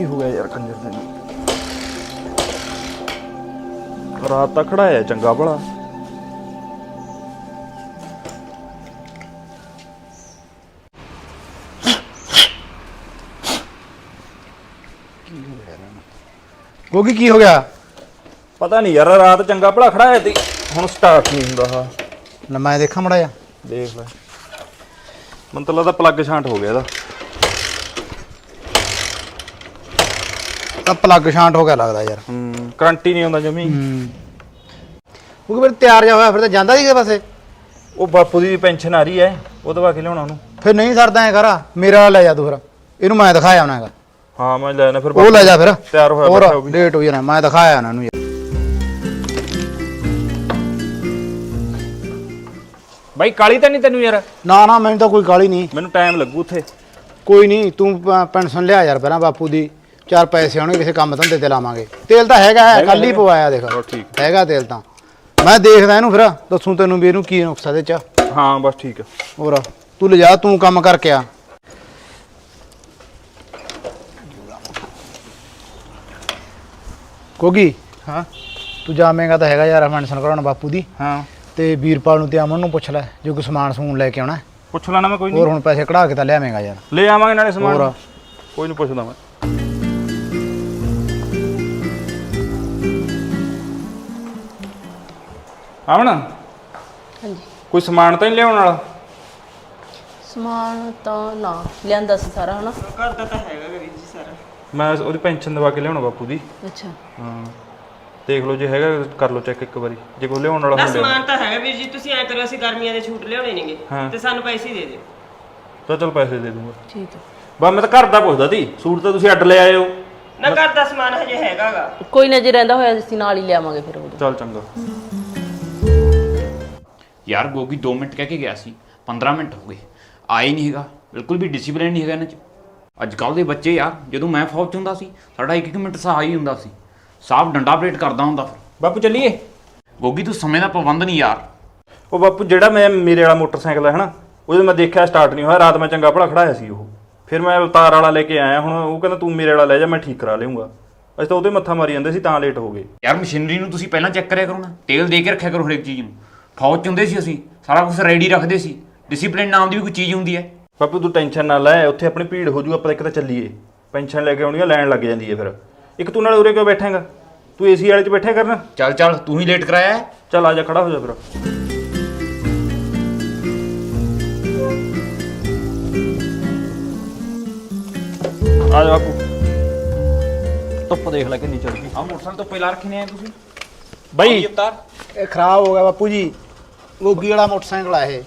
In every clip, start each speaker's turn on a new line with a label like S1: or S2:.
S1: ਕੀ ਹੋ ਗਿਆ ਯਾਰ ਕੰਜਰ ਦੇ ਨੂੰ ਰਾਤ ਤਾਂ ਖੜਾਇਆ ਚੰਗਾ ਭਲਾ।
S2: ਗੋਗੀ ਕੀ ਹੋ ਗਿਆ?
S1: ਪਤਾ ਨਹੀਂ ਯਾਰ ਰਾਤ ਚੰਗਾ ਭਲਾ ਖੜਾਇਆ ਤੇ ਹੁਣ ਸਟਾਰਟ ਨਹੀਂ ਹੁੰਦਾ ਆ
S2: ਲੈ ਮੈਂ ਦੇਖਾਂ ਮੜਾ ਜਾ
S1: ਦੇਖ ਲੈ। ਮੈਨੂੰ ਤਾਂ ਲੱਗਦਾ ਪਲੱਗ ਛਾਂਟ ਹੋ ਗਿਆ ਇਹਦਾ।
S2: ਤਾਂ ਪਲੱਗ ਸ਼ਾਂਟ ਹੋ ਗਿਆ ਲੱਗਦਾ ਯਾਰ।
S1: ਹੂੰ ਕਰੰਟ ਹੀ ਨਹੀਂ ਆਉਂਦਾ ਜਮੀ।
S2: ਹੂੰ। ਕਿਉਂਕਿ ਫਿਰ ਤਿਆਰ ਜਾ ਹੋਇਆ ਫਿਰ ਤਾਂ ਜਾਂਦਾ ਹੀ ਕਿਸੇ ਪਾਸੇ।
S1: ਉਹ ਬਾਪੂ ਦੀ ਪੈਨਸ਼ਨ ਆ ਰਹੀ ਹੈ ਉਹ ਦਵਾ ਕੇ ਲਿਆਉਣਾ ਉਹਨੂੰ।
S2: ਫਿਰ ਨਹੀਂ ਸਰਦਾ ਐ ਕਰ ਮੇਰਾ ਵਾਲਾ ਲੈ ਜਾ ਤੂੰ ਫਿਰ। ਇਹਨੂੰ ਮੈਂ ਦਿਖਾਇਆ ਉਹਨਾਂ ਹੈਗਾ।
S1: ਹਾਂ ਮੈਂ ਲੈ ਜਾਣਾ ਫਿਰ
S2: ਉਹ ਲੈ ਜਾ ਫਿਰ।
S1: ਤਿਆਰ ਹੋਇਆ
S2: ਹੋਰ
S1: ਬੈਠਾ ਉਹ ਵੀ।
S2: ਲੇਟ ਹੋ ਜਾਣਾ ਮੈਂ ਦਿਖਾਇਆ ਉਹਨਾਂ ਨੂੰ ਯਾਰ।
S1: ਬਾਈ ਕਾਲੀ ਤਾਂ ਨਹੀਂ ਤੈਨੂੰ ਯਾਰ?
S2: ਨਾ ਨਾ ਮੈਨੂੰ ਤਾਂ ਕੋਈ ਗਾਲੀ ਨਹੀਂ।
S1: ਮੈਨੂੰ ਟਾਈਮ ਲੱਗੂ ਉੱਥੇ।
S2: ਕੋਈ ਨਹੀਂ ਤੂੰ ਪੈਨਸ਼ਨ ਲਿਆ ਯਾਰ ਪਹਿਲਾਂ ਬਾਪੂ ਦੀ। ਚਾਰ ਪੈਸੇ ਆਉਣਗੇ ਕਿਸੇ ਕੰਮ ਧੰਦੇ ਤੇ ਲਾਵਾਂਗੇ। ਤੇਲ ਤਾਂ ਹੈਗਾ ਹੈ ਕੱਲ ਹੀ ਪਵਾਇਆ ਦੇਖ।
S1: ਠੀਕ।
S2: ਹੈਗਾ ਤੇਲ ਤਾਂ। ਮੈਂ ਦੇਖਦਾ ਇਹਨੂੰ ਫਿਰ ਦੱਸੂ ਤੈਨੂੰ ਵੀ ਇਹਨੂੰ ਕੀ ਨੁਕਸਾ ਦੇ ਚ।
S1: ਹਾਂ ਬਸ ਠੀਕ ਹੈ
S2: ਹੋਰ ਤੂੰ ਲਿਜਾ ਤੂੰ ਕੰਮ ਕਰਕੇ ਆ। ਕੋਗੀ
S1: ਹਾਂ।
S2: ਤੂੰ ਜਾਵੇਂਗਾ ਤਾਂ ਹੈਗਾ ਯਾਰ ਮੈਂਸ਼ਨ ਕਰਾਉਣ ਬਾਪੂ ਦੀ।
S1: ਹਾਂ।
S2: ਤੇ ਵੀਰਪਾਲ ਨੂੰ ਤੇ ਅਮਨ ਨੂੰ ਪੁੱਛ ਲੈ ਜੋ ਕੋਈ ਸਮਾਨ ਸਮੂਨ ਲੈ ਕੇ ਆਉਣਾ। ਹੈ।
S1: ਪੁੱਛ ਲੈਣਾ ਮੈਂ ਕੋਈ
S2: ਹੋਰ
S1: ਨਹੀਂ।
S2: ਹੁਣ ਪੈਸੇ ਕਢਾ ਕੇ ਤਾਂ ਲਿਆਵੇਂਗਾ ਯਾਰ।
S1: ਲੈ ਆਵਾਂਗੇ ਨਾਲੇ ਸਮਾਨ।
S2: ਹੋਰ।
S1: ਕੋਈ ਨਹੀਂ ਪੁੱਛਦਾ ਮੈਂ। ਆਵਣਾ?
S3: ਹਾਂਜੀ।
S1: ਕੋਈ ਸਮਾਨ ਤਾਂ ਨਹੀਂ ਲਿਆਉਣ ਵਾਲਾ?
S3: ਸਮਾਨ ਤਾਂ ਨਾ ਲਿਆਂਦਾ ਸੀ ਸਾਰਾ ਹਨਾ?
S1: ਮੈਂ ਉਹਦੀ ਪੈਨਸ਼ਨ ਦਵਾ ਕੇ ਲਿਆਉਣਾ ਬਾਪੂ ਦੀ।
S3: ਅੱਛਾ।
S1: ਹਾਂ। ਦੇਖ ਲਓ ਜੇ ਹੈਗਾ ਕਰ ਲਓ ਚੈੱਕ ਇੱਕ ਵਾਰੀ। ਜੇ ਕੋਈ ਲਿਆਉਣ ਵਾਲਾ
S4: ਨਾ
S1: ਹੋਵੇ
S4: ਸਮਾਨ ਤਾਂ ਹੈਗਾ ਵੀਰ ਜੀ ਤੁਸੀਂ ਐ ਕਰੋ ਅਸੀਂ ਗਰਮੀਆਂ ਦੇ ਛੂਟ ਲਿਆਉਣੇ ਨੇਗੇ
S1: ਹਾਂ।
S4: ਤੇ ਸਾਨੂੰ ਪੈਸੇ ਹੀ ਦੇ ਦਿਓ।
S1: ਤਾਂ ਚਲ ਪੈਸੇ ਦੇ ਦੂੰਗਾ।
S3: ਠੀਕ ਹੈ।
S1: ਬਾ ਮੈਂ ਤਾਂ ਘਰ ਦਾ ਪੁੱਛਦਾ ਸੀ ਸੂਟ ਤਾਂ ਤੁਸੀਂ ਅੱਡ ਲੈ ਆਏ ਹੋ।
S4: ਨਾ ਘਰ ਦਾ ਸਮਾਨ ਹਜੇ ਹੈਗਾਗਾ।
S3: ਕੋਈ ਨਾ ਜੇ ਰਹਿੰਦਾ ਹੋਇਆ ਅਸੀਂ ਨਾਲ ਹੀ ਲਿਆਵਾਂਗੇ ਫਿਰ ਉਦੋਂ
S1: ਚੱਲ ਚੰਗਾ।
S5: ਯਾਰ ਗੋਗੀ 2 ਮਿੰਟ ਕਹਿ ਕੇ ਗਿਆ ਸੀ 15 ਮਿੰਟ ਹੋ ਗਏ। ਆਏ ਨਹੀਂ ਹੈਗਾ ਬਿਲਕੁਲ ਵੀ ਡਿਸਪਲਿਨ ਨਹੀਂ ਹੈਗਾ ਇਹਨਾਂ 'ਚ। ਅੱਜ ਕੱਲ੍ਹ ਦੇ ਬੱਚੇ ਯਾਰ ਜਦੋਂ ਮੈਂ ਫੌਜ 'ਚ ਹੁੰਦਾ ਸੀ ਸਾਡਾ ਇੱਕ ਇੱਕ ਮਿੰਟ ਸਹਾਈ ਹੀ ਹੁੰਦਾ ਸੀ। ਸਾਹਬ ਡੰਡਾ ਪਲੇਟ ਕਰਦਾ ਹੁੰਦਾ ਫਿਰ।
S1: ਬਾਪੂ ਚੱਲੀਏ?
S5: ਗੋਗੀ ਤੂੰ ਸਮੇਂ ਦਾ ਪਾਬੰਦ ਨਹੀਂ ਯਾਰ।
S1: ਉਹ ਬਾਪੂ ਜਿਹੜਾ ਮੈਂ ਮੇਰੇ ਵਾਲਾ ਮੋਟਰਸਾਈਕਲ ਹੈ ਹਨਾ ਉਹਦੇ ਮੈਂ ਦੇਖਿਆ ਸਟਾਰਟ ਨਹੀਂ ਹੋਇਆ ਰਾਤ ਮੈਂ ਚੰਗਾ ਭਲਾ ਖੜਾਇਆ ਸੀ ਉਹ। ਫਿਰ ਮੈਂ ਅਵਤਾਰ ਵਾਲਾ ਲੈ ਕੇ ਆਇਆ ਹੁਣ ਉਹ ਕਹਿੰਦਾ ਤੂੰ ਮੇਰੇ ਵਾਲਾ ਲੈ ਜਾ ਮੈਂ ਠੀਕ ਕਰਾ ਲਿਆਉਂਗਾ। ਅਸੀਂ ਤਾਂ ਉਹਦੇ ਮੱਥਾ ਮਾਰੀ ਜਾਂਦੇ ਸੀ ਤਾਂ ਲੇਟ ਹੋ ਗਏ।
S5: ਯਾਰ ਮਸ਼ੀਨਰੀ ਨੂੰ ਤੁਸੀਂ ਪਹਿਲਾਂ ਚੈੱਕ ਕਰਿਆ ਕਰੋ ਨਾ ਤੇਲ ਦੇ ਕੇ ਰੱਖਿਆ ਕਰੋ ਹਰੇਕ ਚੀਜ਼ ਨੂੰ। ਫੌਜ 'ਚ ਹੁੰਦੇ ਸੀ ਅਸੀਂ ਸਾਰਾ ਕੁਝ ਰੈਡੀ ਰੱਖਦੇ ਸੀ। ਡਿਸਪਲਿਨ ਨਾਮ ਦੀ ਵੀ ਕੋਈ ਚੀਜ਼ ਹੁੰਦੀ ਹੈ।
S1: ਬਾਪੂ ਤੂੰ ਟੈਨਸ਼ਨ ਨਾ ਲੈ ਉੱਥੇ ਆਪਣੀ ਭੀੜ ਹੋ ਜੂ ਆਪਾਂ ਇੱਕ ਤਾਂ ਚੱਲੀਏ। ਪੈਨਸ਼ਨ ਲੈ ਕੇ ਆਉਣੀ ਆ ਲੈਣ ਲੱਗ ਜਾਂਦੀ ਹੈ ਫਿਰ। ਇੱਕ ਤੂੰ ਨਾਲ ਉਰੇ ਕਿਉਂ ਬੈਠੇਂਗਾ? ਤੂੰ ਏਸੀ ਵਾਲੇ 'ਚ ਬੈਠਿਆ ਕਰਨਾ?
S5: ਚੱਲ ਚੱਲ ਤੂੰ ਹੀ ਲੇਟ ਕਰਾਇਆ ਹੈ।
S1: ਚੱਲ ਆ ਜਾ ਖੜਾ ਹੋ ਜਾ ਫਿਰ। ਆ ਜਾ ਬਾਪੂ। ਧੁੱਪ ਦੇਖ ਲੈ ਕਿੰਨੀ ਚੱਲ ਗਈ।
S5: ਆਹ ਮੋਟਰਸਾਈਕਲ ਤੋਂ ਪਹਿਲਾਂ ਰੱਖੇ ਨੇ ਤੁਸੀਂ।
S1: ਬਈ।
S2: ਇਹ ਖਰਾਬ ਹੋ ਗਿਆ ਬਾਪੂ ਜੀ। ਗੋਗੀ ਵਾਲਾ ਮੋਟਰਸਾਈਕਲ ਆ ਇਹ।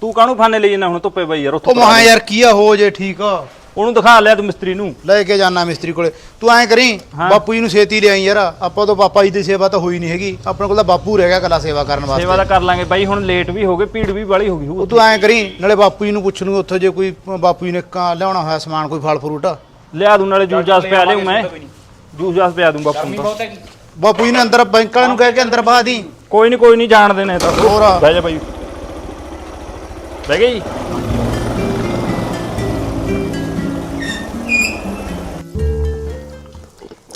S1: ਤੂੰ ਕਾਹਨੂੰ ਫਾਨੇ ਲਈ ਜਾਂਦਾ ਹੁਣ ਧੁੱਪੇ ਬਈ ਯਾਰ
S2: ਉਹ
S1: ਉੱਥੋਂ
S2: ਮਹਾ ਯਾਰ ਕੀ ਆ ਹੋ ਜੇ ਠੀਕ ਆ।
S1: ਉਹਨੂੰ ਦਿਖਾ ਲਿਆ ਤੂੰ ਮਿਸਤਰੀ ਨੂੰ।
S2: ਲੈ ਕੇ ਜਾਣਾ ਮਿਸਤਰੀ ਕੋਲੇ। ਤੂੰ ਐਂ ਕਰੀ
S1: ਹਾਂ।
S2: ਬਾਪੂ ਜੀ ਨੂੰ ਛੇਤੀ ਲਿਆਈ ਯਾਰ। ਆਪਾਂ ਤੋਂ ਪਾਪਾ ਜੀ ਦੀ ਸੇਵਾ ਤਾਂ ਹੋਈ ਨਹੀਂ ਹੈਗੀ। ਆਪਣੇ ਕੋਲ ਤਾਂ ਬਾਪੂ ਰਹਿ ਗਿਆ ਕੱਲਾ ਸੇਵਾ ਕਰਨ
S1: ਸੇਵਾ
S2: ਵਾਸਤੇ
S1: ਤਾਂ ਕਰ ਲਾਂਗੇ ਬਾਈ ਹੁਣ ਲੇਟ ਵੀ ਹੋ ਗਏ ਭੀੜ ਵੀ ਵਾਲੀ ਹੋ ਗਈ
S2: ਉਹ ਤੂੰ ਐਂ ਕਰੀ ਨਾਲੇ ਬਾਪੂ ਜੀ ਨੂੰ ਪੁੱਛ ਲੂੰ ਉੱਥੋਂ ਜੇ ਕੋਈ ਬਾਪੂ ਜੀ ਨੇ ਕਾਂ ਲਿਆਉਣਾ ਹੋਇਆ ਸਮਾਨ ਕੋਈ ਫਲ ਫਰੂਟ।
S1: ਲਿਆ ਦੂੰ ਨਾਲੇ ਜੂਸ ਜਾਸ ਪਿਆ ਲਿਆਉਂ ਮੈਂ। ਜੂਸ ਜਾਸ ਪਿਆ ਦੂੰ ਬਾਪੂ ਨੂੰ ਤਾਂ।
S2: ਬਾਪੂ ਜੀ ਨੇ ਅੰਦਰ ਬੈਂਕ ਵਾਲਿਆਂ ਨੂੰ ਕਹਿ ਕੇ ਅੰਦਰ ਬਾਹ ਦੀ।
S1: ਕੋਈ ਨਹੀਂ ਕੋਈ ਨਹੀਂ ਜਾਣਦੇ ਨੇ ਤਾਂ।
S2: ਹੋਰ।
S1: ਬਹਿ ਜਾ ਬਾਈ ਬਹਿ ਗਈ?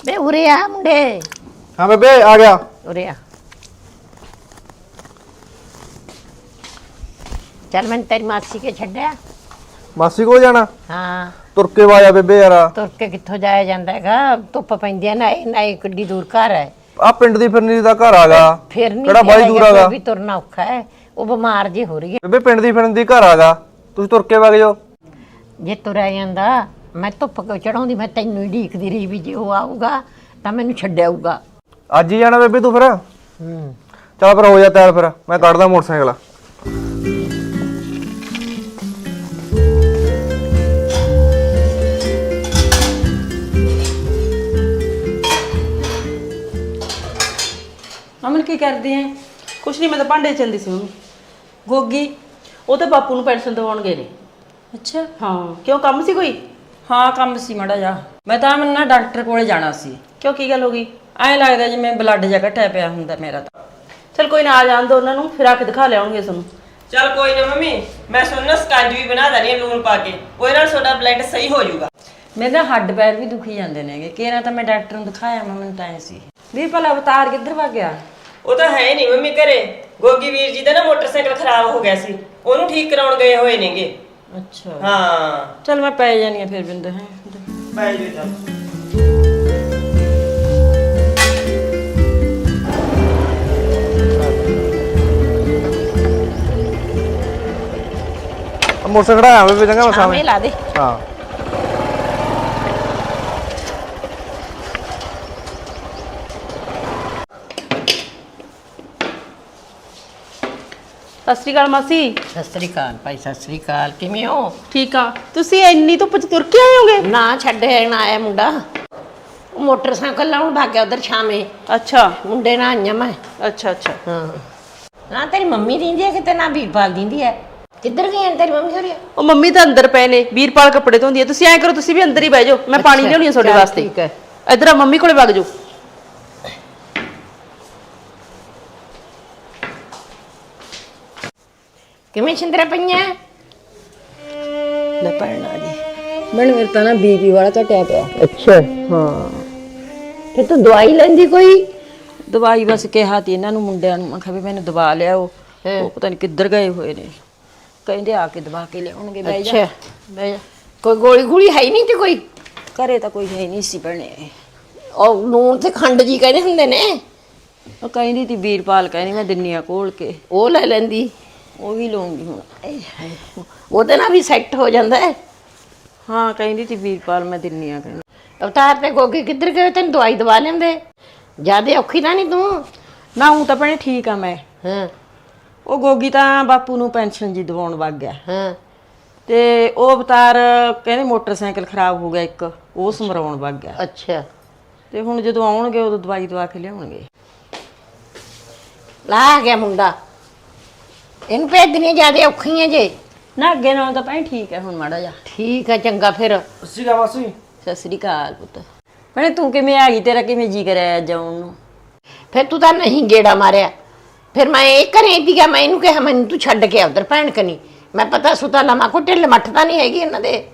S6: ਬੇ ਉਰੇ ਆ ਮੁੰਡੇ।
S2: ਹਾਂ ਬੇਬੇ ਆ ਗਿਆ।
S6: ਉਰੇ ਆ। ਚੱਲ ਮੈਂ ਤੇਰੀ ਮਾਸੀ ਕੇ ਛੱਡਿਆ।
S7: ਮਾਸੀ ਕੋਲ ਜਾਣਾ?
S6: ਹਾਂ।
S7: ਤੁਰ ਕੇ ਵਾਇਆ ਬੇਬੇ ਯਾਰ।
S6: ਤੁਰ ਕੇ ਕਿੱਥੋਂ ਜਾਇਆ ਜਾਂਦਾ ਹੈਗਾ? ਧੁੱਪ ਪੈਂਦੀ ਹੈ ਨਾ ਇਹ ਨਾ ਇਹ ਕਿੱਡੀ ਦੂਰ ਘਰ ਹੈ।
S7: ਆ ਪਿੰਡ ਦੀ ਫਿਰਨੀ ਦਾ ਘਰ ਆਗਾ
S6: ਫਿਰ ਨਹੀਂ
S7: ਕਿਹੜਾ ਬਾਈ ਦੂਰ ਆਗਾ
S6: ਵੀ ਤੁਰਨਾ ਔਖਾ ਹੈ। ਉਹ ਬਿਮਾਰ ਜੀ ਹੋ ਰਹੀ ਹੈ।
S7: ਬੇਬੇ ਪਿੰਡ ਦੀ ਫਿਰਨ ਦੀ ਘਰ ਆਗਾ ਤੁਸੀਂ ਤੁਰ ਕੇ ਵਗ ਜਾਓ।
S6: ਜੇ ਤੁਰਿਆ ਜਾਂਦਾ ਮੈਂ ਧੁੱਪ ਕਿਉਂ ਚੜਾਉਂਦੀ ਮੈਂ ਤੈਨੂੰ ਹੀ ਢੀਕਦੀ ਰਹੀ ਵੀ ਜੇ ਉਹ ਆਊਗਾ ਤਾਂ ਮੈਨੂੰ ਛੱਡਿਆਊਗਾ
S7: ਅੱਜ ਹੀ ਜਾਣਾ ਬੇਬੇ ਤੂੰ ਫਿਰ?
S6: ਹੂੰ।
S7: ਚੱਲ ਫਿਰ ਹੋ ਜਾ ਤਿਆਰ ਫਿਰ। ਮੈਂ ਕੱਢਦਾ ਮੋਟਰਸਾਈਕਲ।
S8: ਅਮਨ ਕੀ ਕਰਦੀ ਐ?
S4: ਕੁਛ ਨਹੀਂ ਮੈਂ ਤਾਂ ਭਾਂਡੇ ਚੰਦੀ ਸੀ ਮੰਮੀ।
S8: ਗੋਗੀ
S4: ਉਹ ਤਾਂ ਬਾਪੂ ਨੂੰ ਪੈਨਸ਼ਨ ਦਿਵਾਉਣ ਗਏ ਨੇ।
S8: ਅੱਛਾ।
S4: ਹਾਂ ਕਿਉਂ ਕੰਮ ਸੀ ਕੋਈ?
S8: ਹਾਂ ਕੰਮ ਸੀ ਮੜਾ ਜਾ ਮੈਂ ਤਾਂ ਅਮਨ ਨਾ ਡਾਕਟਰ ਕੋਲੇ ਜਾਣਾ ਸੀ।
S4: ਕਿਉਂ ਕੀ ਗੱਲ ਹੋ ਗਈ?
S8: ਐਂ ਲੱਗਦਾ ਜਿਵੇਂ ਬਲੱਡ ਜਿਹਾ ਘਟਿਆ ਪਿਆ ਹੁੰਦਾ ਮੇਰਾ ਤਾਂ।
S4: ਚਲ ਕੋਈ ਨਾ ਆ ਜਾਣ ਦੋ ਉਹਨਾਂ ਨੂੰ ਫਿਰ ਆ ਕੇ ਦਿਖਾ ਲਿਆਉਣਗੇ ਤੁਹਾਨੂੰ। ਚਲ ਕੋਈ ਨਾ ਮੰਮੀ ਮੈਂ ਸੁਣਨਾ ਸਕੰਜ ਵੀ ਬਣਾ ਦਣੀ ਲੂਣ ਪਾ ਕੇ। ਉਹਦੇ ਨਾਲ ਤੁਹਾਡਾ ਬਲੱਡ ਸਹੀ ਹੋ ਜਾਊਗਾ।
S8: ਮੇਰੇ ਨਾ ਹੱਡ ਪੈਰ ਵੀ ਦੁਖੀ ਜਾਂਦੇ ਨੇਗੇ। ਕਿਹੜਾ ਤਾਂ ਮੈਂ ਡਾਕਟਰ ਨੂੰ ਦਿਖਾਇਆ ਮੈਂ ਮੈਨੂੰ ਤਾਂ ਐਂ ਸੀ। ਵੀ ਭਲਾ ਅਵਤਾਰ ਕਿੱਧਰ ਭੱਗ ਗਿਆ?
S9: ਉਹ ਤਾਂ ਹੈ ਨਹੀਂ ਮੰਮੀ ਘਰੇ। ਗੋਗੀ ਵੀਰ ਜੀ ਦਾ ਨਾ ਮੋਟਰਸਾਈਕਲ ਖਰਾਬ ਹੋ ਗਿਆ ਸੀ। ਉਹਨੂੰ ਠੀਕ ਕਰਾਉਣ ਗਏ ਹੋਏ ਨੇਗੇ।
S8: ਅੱਛਾ।
S9: ਹਾਂ।
S8: ਚਲ ਮੈਂ ਪੈ ਜਾਣੀ ਆ ਫਿਰ ਬਿੰਦ ਹੈ?
S9: ਪੈ ਜਾਓ ਚੱਲ।
S7: ਮੋਟਰਸਾਈਕਲ ਖੜਾਇਆ ਬੇਬੇ ਚੰਗਾ ਮੈਂ
S6: ਛਾਵੇਂ
S7: ਸਾਹਮਣੇ।
S6: ਲਾ ਦੇ।
S7: ਹਾਂ।
S3: ਸਤਿ ਸ਼੍ਰੀ ਅਕਾਲ ਮਾਸੀ।
S6: ਸਤਿ ਸ੍ਰੀ ਅਕਾਲ ਭਾਈ ਸਤਿ ਸ੍ਰੀ ਅਕਾਲ। ਕਿਵੇਂ ਹੋ?
S3: ਠੀਕ ਆ। ਤੁਸੀਂ ਇੰਨੀ ਧੁੱਪ ਚ ਤੁਰ ਕੇ ਆਏ ਹੋਗੇ?
S6: ਨਾ ਛੱਡੇ ਨਾ ਆਇਆ ਮੁੰਡਾ। ਉਹ ਮੋਟਰਸਾਈਕਲ ਲਾਉਣ ਭਾਗ ਗਿਆ ਉਧਰ ਛਾਵੇਂ।
S3: ਅੱਛਾ।
S6: ਮੁੰਡੇ ਨਾਲ ਆਈਆਂ ਮੈਂ।
S3: ਅੱਛਾ ਅੱਛਾ।
S6: ਹਾਂ। ਨਾ ਤੇਰੀ ਮੰਮੀ ਦਿੰਦੀ ਹੈ ਕਿਤੇ ਨਾ ਵੀਰਪਾਲ ਦਿੰਦੀ ਹੈ। ਕਿੱਧਰ ਗਈ ਹੈ ਤੇਰੀ ਮੰਮੀ ਹੋਰੀ?
S3: ਉਹ ਮੰਮੀ ਤਾਂ ਅੰਦਰ ਪਏ ਨੇ ਵੀਰਪਾਲ ਕੱਪੜੇ ਧੋਂਦੀ ਹੈ। ਤੁਸੀਂ ਐਂ ਕਰੋ ਤੁਸੀਂ ਵੀ ਅੰਦਰ ਹੀ ਬਹਿ ਜਾਓ। ਮੈਂ ਪਾਣੀ ਲਿਆਉਣੀ ਆ ਤੁਹਾਡੇ ਵਾਸਤੇ।
S6: ਠੀਕ ਹੈ।
S3: ਇੱਧਰ ਆ ਮੰਮੀ ਕੋਲੇ ਵਗ ਜਾਓ।
S6: ਕਿਵੇਂ ਛਿੰਦਰਾ ਪਈਆਂ?
S8: ਲੈ ਆ ਗਈ ਮੈਨੂੰ ਮੇਰੇ ਤਾਂ ਨਾ ਬੀਪੀ ਵਾਲਾ ਘਟਿਆ ਪਿਆ
S6: ਅੱਛਾ।
S8: ਹਾਂ।
S6: ਤੇ ਤੂੰ ਦਵਾਈ ਲੈਂਦੀ ਕੋਈ?
S8: ਦਵਾਈ ਬਸ ਕਿਹਾ ਤੀ ਇਹਨਾਂ ਨੂੰ ਮੁੰਡਿਆਂ ਨੂੰ। ਮੈਂ ਕਿਹਾ ਵੀ ਮੈਨੂੰ ਦਵਾ ਲਿਆਓ।
S6: ਹੈਂ।
S8: ਉਹ ਪਤਾ ਨਹੀਂ ਕਿੱਧਰ ਗਏ ਹੋਏ ਨੇ। ਕਹਿੰਦੇ ਆ ਕੇ ਦਵਾ ਕੇ ਲਿਆਉਣਗੇ ਬਹਿ ਜਾ। ਜਾ।
S6: ਕੋਈ ਗੋਲੀ ਗੋਲੀ ਹੈ ਹੀ ਨਹੀਂ ਤੇ ਕੋਈ?
S8: ਘਰੇ ਤਾਂ ਕੋਈ ਹੈ ਨਹੀਂ ਸੀ ਭੈਣੇ।
S6: ਉਹ ਨੂਣ ਤੇ ਖੰਡ ਜੀ ਕਹਿੰਦੇ ਹੁੰਦੇ ਨੇ।
S8: ਉਹ ਕਹਿੰਦੀ ਤੀ ਵੀਰਪਾਲ ਕਹਿੰਦੀ ਮੈਂ ਦਿੰਨੀ ਆ ਕੋਲ ਕੇ।
S6: ਉਹ ਲੈ ਲੈਂਦੀ।
S8: ਉਹ ਵੀ ਲਊਂਗੀ ਹੁਣ।
S6: ਆਏ ਹਾਏ। ਉਹਦੇ ਨਾਲ ਵੀ ਸੈੱਟ ਹੋ ਜਾਂਦਾ ਹੈ।
S8: ਹਾਂ ਕਹਿੰਦੀ ਤੀ ਵੀਰਪਾਲ ਮੈਂ ਦਿੰਨੀ ਆ ਕਹਿੰਦੀ।
S6: ਅਵਤਾਰ ਤੇ ਗੋਗੀ ਕਿੱਧਰ ਗਏ ਤੈਨੂੰ ਦਵਾਈ ਦਵਾ ਲੈਂਦੇ। ਜਿਆਦੇ ਔਖੀ ਤਾਂ ਨਹੀਂ ਤੂੰ?
S8: ਨਾ ਹੂੰ ਤਾਂ ਭੈਣੇ ਠੀਕ ਆ ਮੈਂ।
S6: ਹਾਂ।
S8: ਉਹ ਗੋਗੀ ਤਾਂ ਬਾਪੂ ਨੂੰ ਪੈਨਸ਼ਨ ਜੀ ਦਿਵਾਉਣ ਵਗ ਗਿਆ।
S6: ਹਾਂ।
S8: ਤੇ ਉਹ ਅਵਤਾਰ ਕਹਿੰਦੇ ਮੋਟਰਸਾਈਕਲ ਖਰਾਬ ਹੋ ਗਿਆ ਇੱਕ ਉਹ ਸਮਰਾਉਣ ਵਗ ਗਿਆ।
S6: ਅੱਛਾ।
S8: ਤੇ ਹੁਣ ਜਦੋਂ ਆਉਣਗੇ ਉਦੋਂ ਦਵਾਈ ਦਵਾ ਕੇ ਲਿਆਉਣਗੇ।
S6: ਲਾ ਆ ਗਿਆ ਮੁੰਡਾ। ਇਹਨੂੰ ਭੇਜਣੀਆਂ ਜਿਆਦੇ ਔਖੀਆਂ ਜੇ।
S8: ਨਾ ਅੱਗੇ ਨਾਲੋਂ ਤਾਂ ਭੈਣ ਠੀਕ ਹੈ ਹੁਣ ਮਾੜਾ ਜਾ
S6: ਠੀਕ ਹੈ ਚੰਗਾ ਫਿਰ।
S7: ਸੀਗਾ ਮਾਸੀ।
S8: ਸਤਿ ਸ੍ਰੀ ਅਕਾਲ ਪੁੱਤ। ਭੈਣੇ ਤੂੰ ਕਿਵੇਂ ਆ ਗਈ? ਤੇਰਾ ਕਿਵੇਂ ਜੀ ਕਰਿਆ ਜਾਉਣ ਨੂੰ?
S6: ਫਿਰ ਤੂੰ ਤਾਂ ਨਹੀਂ ਗੇੜਾ ਮਾਰਿਆ। ਫਿਰ ਮੈਂ ਇਹ ਘਰੇ ਦੀਗਾ ਮੈਂ ਇਹਨੂੰ ਕਿਹਾ ਮੈਨੂੰ ਤੂੰ ਛੱਡ ਕੇ ਆ ਉਧਰ ਭੈਣ ਕਨੀ। ਮੈਂ ਪਤਾ ਸੁਤਾ ਲਮਾ ਕੋ ਢਿੱਲ ਮੱਠ ਤਾਂ ਨਹੀਂ ਹੈਗੀ ਇਹਨਾਂ ਦੇ।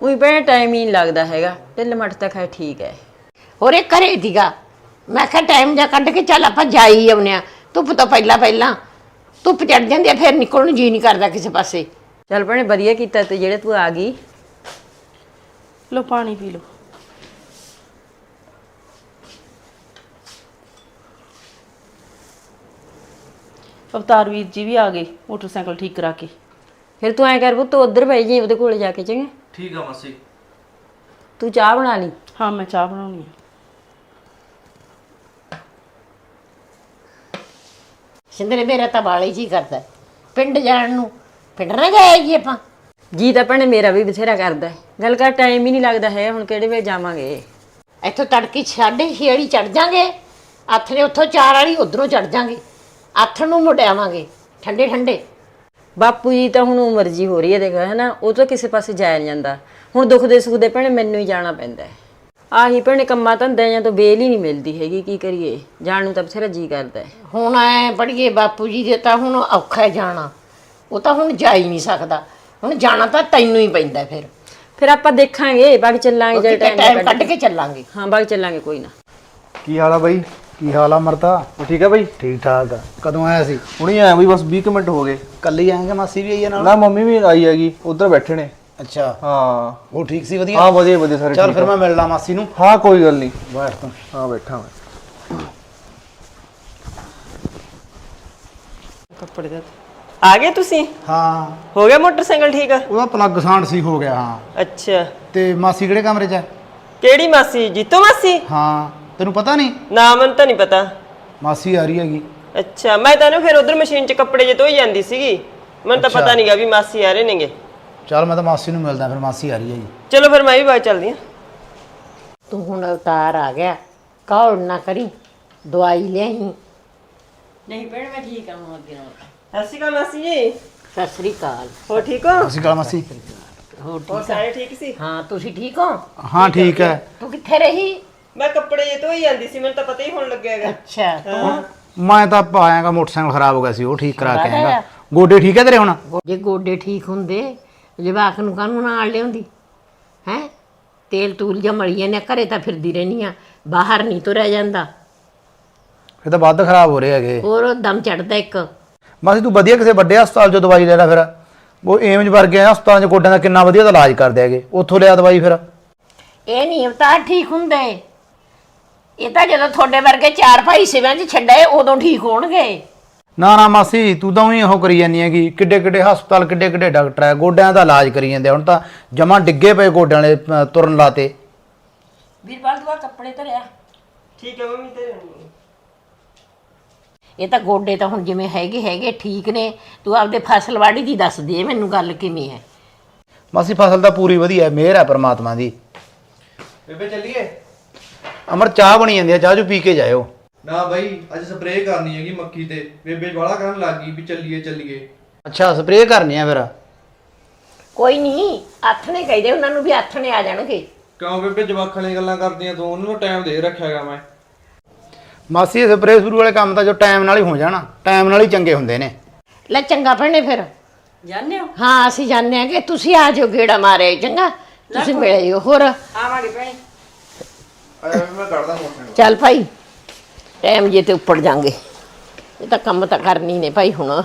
S8: ਉਹੀ ਭੈਣੇ ਟਾਈਮ ਹੀ ਨਹੀਂ ਲੱਗਦਾ ਹੈਗਾ। ਢਿੱਲ ਮੱਠ ਤਾਂ ਖੈਰ ਠੀਕ ਹੈ।
S6: ਹੋਰ ਇਹ ਘਰੇ ਦੀਗਾ ਮੈਂ ਕਿਹਾ ਟਾਈਮ ਜਾ ਕੱਢ ਕੇ ਚੱਲ ਆਪਾਂ ਜਾਈ ਆਉਨੇ ਆ ਧੁੱਪ ਤੋਂ ਪਹਿਲਾਂ ਪਹਿਲਾਂ ਧੁੱਪ ਚੜ ਜਾਂਦੀ ਆ ਫਿਰ ਨਿਕਲਣ ਨੂੰ ਜੀ ਨਹੀਂ ਕਰਦਾ ਕਿਸੇ ਪਾਸੇ।
S8: ਚੱਲ ਭੈਣੇ ਵਧੀਆ ਕੀਤਾ ਤੇ ਜਿਹੜੇ ਤੂੰ ਆ ਗਈ।
S3: ਲੋ ਪਾਣੀ ਪੀ ਲਓ। ਅਵਤਾਰ ਵੀਰ ਜੀ ਵੀ ਆ ਗਏ ਮੋਟਰਸਾਈਕਲ ਠੀਕ ਕਰਾ ਕੇ।
S8: ਫਿਰ ਤੂੰ ਐ ਕਰ ਪੁੱਤ ਉਧਰ ਬਹਿ ਜੀ ਉਹਦੇ ਕੋਲੇ ਜਾ ਕੇ ਚੰਗਾ?
S7: ਠੀਕ ਆ ਮਾਸੀ।
S8: ਤੂੰ ਚਾਹ ਬਣਾ ਲਈ?
S3: ਹਾਂ ਮੈਂ ਚਾਹ ਬਣਾਉਣੀ ਆ।
S6: ਸਿੰਦਰੇ ਮੇਰਾ ਤਾਂ ਬਾਲੇ ਜੀ ਕਰਦਾ ਪਿੰਡ ਜਾਣ ਨੂੰ ਪਿੰਡ ਨਾ ਗਏ ਜੀ ਆਪਾਂ।
S8: ਜੀ ਤਾਂ ਭੈਣੇ ਮੇਰਾ ਵੀ ਬਥੇਰਾ ਕਰਦਾ ਹੈ। ਗੱਲ ਕਰ ਟਾਈਮ ਹੀ ਨਹੀਂ ਲੱਗਦਾ ਹੈ ਹੁਣ ਕਿਹੜੇ ਵੇਲੇ ਜਾਵਾਂਗੇ?
S6: ਇੱਥੋਂ ਤੜਕੇ ਸਾਢੇ ਛੇ ਵਾਲੀ ਚੜ ਜਾਾਂਗੇ। ਆਥਣੇ ਉੱਥੋਂ ਚਾਰ ਵਾਲੀ ਉਧਰੋਂ ਚੜ ਜਾਾਂਗੇ। ਆਥਣ ਨੂੰ ਮੁੜ ਆਵਾਂਗੇ ਠੰਡੇ ਠੰਡੇ।
S8: ਬਾਪੂ ਜੀ ਤਾਂ ਹੁਣ ਉਮਰ ਜੀ ਹੋ ਰਹੀ ਹੈ ਦੇਖ ਹੈਨਾ? ਉਹ ਤਾਂ ਕਿਸੇ ਪਾਸੇ ਜਾਇਆ ਨਹੀਂ ਜਾਂਦਾ। ਹੁਣ ਦੁੱਖ ਦੇ ਸੁੱਖ ਦੇ ਭੈਣੇ ਮੈਨੂੰ ਹੀ ਜਾਣਾ ਪੈਂਦਾ ਹੈ। ਆਹੀ ਭੈਣੇ ਕੰਮਾਂ ਧੰਦਿਆਂ ਜਾਂ ਤੋਂ ਵੇਲ ਹੀ ਨਹੀਂ ਮਿਲਦੀ ਹੈਗੀ ਕੀ ਕਰੀਏ? ਜਾਣ ਨੂੰ ਤਾਂ ਬਥੇਰਾ ਜੀ ਕਰਦਾ ਹੈ।
S6: ਹੁਣ ਐ ਪੜੀਏ ਬਾਪੂ ਜੀ ਦੇ ਤਾਂ ਹੁਣ ਔਖਾ ਹੈ ਜਾਣਾ। ਉਹ ਤਾਂ ਹੁਣ ਜਾ ਹੀ ਨਹੀਂ ਸਕਦਾ। ਹੁਣ ਜਾਣਾ ਤਾਂ ਤੈਨੂੰ ਹੀ ਪੈਂਦਾ ਫਿਰ।
S8: ਫਿਰ ਆਪਾਂ ਦੇਖਾਂਗੇ ਬਾਗ ਚੱਲਾਂਗੇ ਜੇ
S6: ਟਾਈਮ ਕੱਢ ਕੇ ਚੱਲਾਂਗੇ।
S8: ਹਾਂ ਬਾਗ ਚੱਲਾਂਗੇ ਕੋਈ ਨਾ।
S7: ਕੀ ਹਾਲ ਆ ਬਾਈ?
S2: ਕੀ ਹਾਲ ਆ ਮਰਤਾ?
S7: ਉਹ ਠੀਕ ਆ ਬਾਈ?
S2: ਠੀਕ ਠਾਕ ਆ। ਕਦੋਂ ਆਇਆ ਸੀ?
S7: ਹੁਣੀ ਆਇਆ ਬਈ ਬਸ 20 ਕੁ ਮਿੰਟ ਹੋ ਗਏ।
S2: ਕੱਲੀ ਆਏਗਾ ਮਾਸੀ ਵੀ ਆਈ ਆ ਨਾਲ?
S7: ਨਾ ਮੰਮੀ ਵੀ ਆਈ ਹੈਗੀ। ਉਧਰ ਬੈਠੇ ਨੇ।
S2: ਅੱਛਾ।
S7: ਹਾਂ।
S2: ਉਹ ਠੀਕ ਸੀ ਵਧੀਆ?
S7: ਹਾਂ ਵਧੀਆ ਵਧੀਆ ਸਾਰੇ
S2: ਚੱਲ
S7: ਠੀਕ
S2: ਫਿਰ
S7: ਆ।
S2: ਮੈਂ ਮਿਲਣਾ ਮਾਸੀ ਨੂੰ।
S7: ਹਾਂ ਕੋਈ ਗੱਲ ਨਹੀਂ।
S2: ਬੈਠ ਤੂੰ।
S7: ਹਾਂ ਬੈਠਾ ਮੈਂ।
S9: ਕੱਪੜੇ ਦਾ। ਆ ਗਏ ਤੁਸੀਂ?
S2: ਹਾਂ।
S9: ਹੋ ਗਿਆ ਮੋਟਰਸਾਈਕਲ ਠੀਕ?
S2: ਉਹਦਾ ਪਲੱਗ ਸਾਂਡ ਸੀ ਹੋ ਗਿਆ ਹਾਂ।
S9: ਅੱਛਾ।
S2: ਤੇ ਮਾਸੀ ਕਿਹੜੇ ਕਮਰੇ 'ਚ ਹੈ
S9: ਕਿਹੜੀ ਮਾਸੀ? ਜੀਤੋ ਮਾਸੀ?
S2: ਹਾਂ। ਤੈਨੂੰ ਪਤਾ ਨਹੀਂ?
S9: ਨਾ ਮੈਨੂੰ ਤਾਂ ਨਹੀਂ ਪਤਾ।
S2: ਮਾਸੀ ਆ ਰਹੀ ਹੈਗੀ।
S9: ਅੱਛਾ ਮੈਂ ਤਾਂ ਨਾ ਫਿਰ ਉਧਰ ਮਸ਼ੀਨ 'ਚ ਕੱਪੜੇ ਜੇ ਧੋਈ ਜਾਂਦੀ ਸੀਗੀ। ਮੈਨੂੰ ਤਾਂ
S2: ਅੱਛਾ।
S9: ਪਤਾ ਨਹੀਂਗਾ ਵੀ ਮਾਸੀ ਆ ਰਹੇ ਨੇਗੇ।
S2: ਚੱਲ ਮੈਂ ਤਾਂ ਮਾਸੀ ਨੂੰ ਮਿਲਦਾ ਫਿਰ ਮਾਸੀ ਆ ਰਹੀ ਹੈਗੀ
S9: ਚਲੋ ਫਿਰ ਮੈਂ ਵੀ ਬਾਅਦ ਚੱਲਦੀ ਹਾਂ।
S6: ਤੂੰ ਹੁਣ ਅਵਤਾਰ ਆ ਗਿਆ ਕੌੜ ਨਾ ਕਰੀ ਦਵਾਈ ਲਿਆਈ।
S8: ਨਹੀਂ ਭੈਣ ਮੈਂ ਠੀਕ ਆ ਹੁਣ ਅੱਗੇ ਨਾਲ।
S9: ਸਤਿ ਸ਼੍ਰੀ ਅਕਾਲ ਮਾਸੀ ਜੀ।
S6: ਸਤਿ ਸ੍ਰੀ ਅਕਾਲ।
S9: ਹੋ ਠੀਕ ਹੋ?
S2: ਅਸੀਂ ਕਾਲ ਮਾਸੀ।
S6: ਹੋਰ
S9: ਹੋਰ ਸਾਰੇ ਠੀਕ ਸੀ?
S6: ਹਾਂ ਤੁਸੀਂ ਠੀਕ ਹੋ?
S2: ਹਾਂ ਠੀਕ ਹੈ।
S6: ਤੂੰ ਕਿੱਥੇ ਰਹੀ?
S9: ਮੈਂ ਕੱਪੜੇ ਜੇ ਧੋਈ ਜਾਂਦੀ ਸੀ ਮੈਨੂੰ ਤਾਂ ਪਤਾ ਹੀ ਹੋਣ ਲੱਗਿਆਗਾ
S6: ਅੱਛਾ ਤੂੰ
S2: ਮੈਂ ਤਾਂ ਆਇਆਗਾ ਮੋਟਰਸਾਈਕਲ ਖਰਾਬ ਹੋ ਗਿਆ ਸੀ ਉਹ ਠੀਕ ਕਰਾ ਕੇ
S6: ਲਿਆ?
S2: ਗੋਡੇ ਠੀਕ ਹੈ ਤੇਰੇ ਹੁਣ?
S6: ਜੇ ਗੋਡੇ ਠੀਕ ਹੁੰਦੇ ਜਵਾਕ ਨੂੰ ਕਾਹਨੂੰ ਨਾਲ ਲਿਆਉਂਦੀ? ਹੈ? ਤੇਲ ਤੂਲ ਜਾਂ ਮਲੀਆਂ ਨੇ ਘਰੇ ਤਾਂ ਫਿਰਦੀ ਰਹਿਨੀ ਆ। ਬਾਹਰ ਨਹੀਂ ਤੁਰਿਆ ਜਾਂਦਾ।
S2: ਇਹ ਤਾਂ ਵੱਧ ਖਰਾਬ ਹੋ ਰਹੇ ਹੈਗੇ।
S6: ਹੋਰ ਦਮ ਚੜਦਾ ਇੱਕ।
S2: ਮਾਸੀ ਤੂੰ ਵਧੀਆ ਕਿਸੇ ਵੱਡੇ ਹਸਪਤਾਲ 'ਚੋਂ ਦਵਾਈ ਲੈ ਲੈ ਫਿਰ। ਉਹ ਏਮਜ ਵਰਗੇ ਹਸਪਤਾਲਾਂ 'ਚ ਗੋਡਿਆਂ ਦਾ ਕਿੰਨਾ ਵਧੀਆ ਤਾਂ ਇਲਾਜ ਕਰਦੇ ਹੈਗੇ। ਉੱਥੋਂ ਲਿਆ ਦਵਾਈ ਫਿਰ।
S6: ਇਹ ਨਹੀਂ ਅਵਤਾਰ ਠੀਕ ਹੁੰਦੇ ਇਹ ਤਾਂ ਜਦੋਂ ਤੁਹਾਡੇ ਵਰਗੇ ਚਾਰ ਭਾਈ ਸਿਵਿਆਂ 'ਚ ਛੱਡੇ ਉਦੋਂ ਠੀਕ ਹੋਣਗੇ।
S2: ਨਾ ਨਾ ਮਾਸੀ ਤੂੰ ਤਾਂ ਉਹੀ ਉਹ ਕਰੀ ਜਾਂਦੀ ਹੈਗੀ। ਕਿੱਡੇ ਕਿੱਡੇ ਹਸਪਤਾਲ ਕਿੱਡੇ ਕਿੱਡੇ ਡਾਕਟਰ ਹੈ ਗੋਡਿਆਂ ਦਾ ਇਲਾਜ ਕਰੀ ਜਾਂਦੇ ਆ। ਹੁਣ ਤਾਂ ਜਮਾਂ ਡਿੱਗੇ ਪਏ ਗੋਡਿਆਂ ਵਾਲੇ ਅ, ਤੁਰਨ ਲਾਤੇ।
S4: ਵੀਰਪਾਲ ਤੂੰ ਆ ਕੱਪੜੇ ਧਰਿਆ?
S9: ਠੀਕ ਹੈ ਮੰਮੀ ਤੇ
S6: ਇਹ ਤਾਂ ਗੋਡੇ ਤਾਂ ਹੁਣ ਜਿਵੇਂ ਹੈਗੇ ਹੈਗੇ ਠੀਕ ਨੇ। ਤੂੰ ਆਪਦੇ ਫਸਲਵਾੜੀ ਦੀ ਦੱਸ ਦੇ ਮੈਨੂੰ ਗੱਲ ਕਿਵੇਂ ਹੈ?
S2: ਮਾਸੀ ਫਸਲ ਤਾਂ ਪੂਰੀ ਵਧੀਆ ਹੈ ਮਿਹਰ ਹੈ ਪ੍ਰਮਾਤਮਾ ਦੀ।
S7: ਬੇਬੇ ਚੱਲੀਏ?
S2: ਅਮਰ ਚਾਹ ਬਣੀ ਜਾਂਦੀ ਹੈ ਚਾਹ ਜੂ ਪੀ ਕੇ ਜਾਇਓ।
S7: ਨਾ ਬਾਈ ਅੱਜ ਸਪਰੇਅ ਕਰਨੀ ਹੈਗੀ ਮੱਕੀ ਤੇ। ਬੇਬੇ ਵਾਲਾ ਕਰਨ ਲੱਗ ਗਈ ਵੀ ਚੱਲੀਏ ਚੱਲੀਏ।
S2: ਅੱਛਾ ਸਪਰੇਅ ਕਰਨੀ ਆ ਫਿਰ?
S6: ਕੋਈ ਨਹੀਂ ਆਥਣੇ ਕਹਿੰਦੇ ਉਹਨਾਂ ਨੂੰ ਵੀ ਆਥਣੇ ਆ ਜਾਣਗੇ।
S7: ਕਿਉਂ ਬੇਬੇ ਜਵਾਕਾਂ ਵਾਲੀਆਂ ਗੱਲਾਂ ਕਰਦੀਆਂ ਤੂੰ ਉਹਨਾਂ ਨੂੰ ਟਾਈਮ ਦੇ ਰੱਖਿਆਗਾ ਮੈਂ।
S2: ਮਾਸੀ ਇਹ ਸਪਰੇਅ ਸ਼ੁਰੂ ਵਾਲੇ ਕੰਮ ਤਾਂ ਜੋ ਟਾਈਮ ਨਾਲ ਹੀ ਹੋ ਜਾਣਾ। ਟਾਈਮ ਨਾਲ ਹੀ ਚੰਗੇ ਹੁੰਦੇ ਨੇ।
S6: ਲੈ ਚੰਗਾ ਭੈਣੇ ਫਿਰ।
S3: ਜਾਣਦੇ ਹੋ?
S6: ਹਾਂ ਅਸੀਂ ਜਾਣਦੇ ਹਾਂ ਕਿ ਤੁਸੀਂ ਆ ਜਾਓ ਗੇੜਾ ਮਾਰੇ ਚੰਗਾ? ਤੁਸੀਂ ਮਿਲੇ ਜਿਓ ਹੋਰ?
S3: ਆਵਾਂਗੇ ਭੈਣੇ।
S7: ਮੈਂ ਕੱਢਦਾ ਮੋਟਰਸਾਈਕਲ
S6: ਚੱਲ ਭਾਈ। ਟਾਈਮ ਜੇ ਤੇ ਉੱਪਰ ਜਾਾਂਗੇ। ਇਹ ਤਾਂ ਕੰਮ ਤਾਂ ਕਰਨੀ ਨੇ ਭਾਈ ਹੁਣ।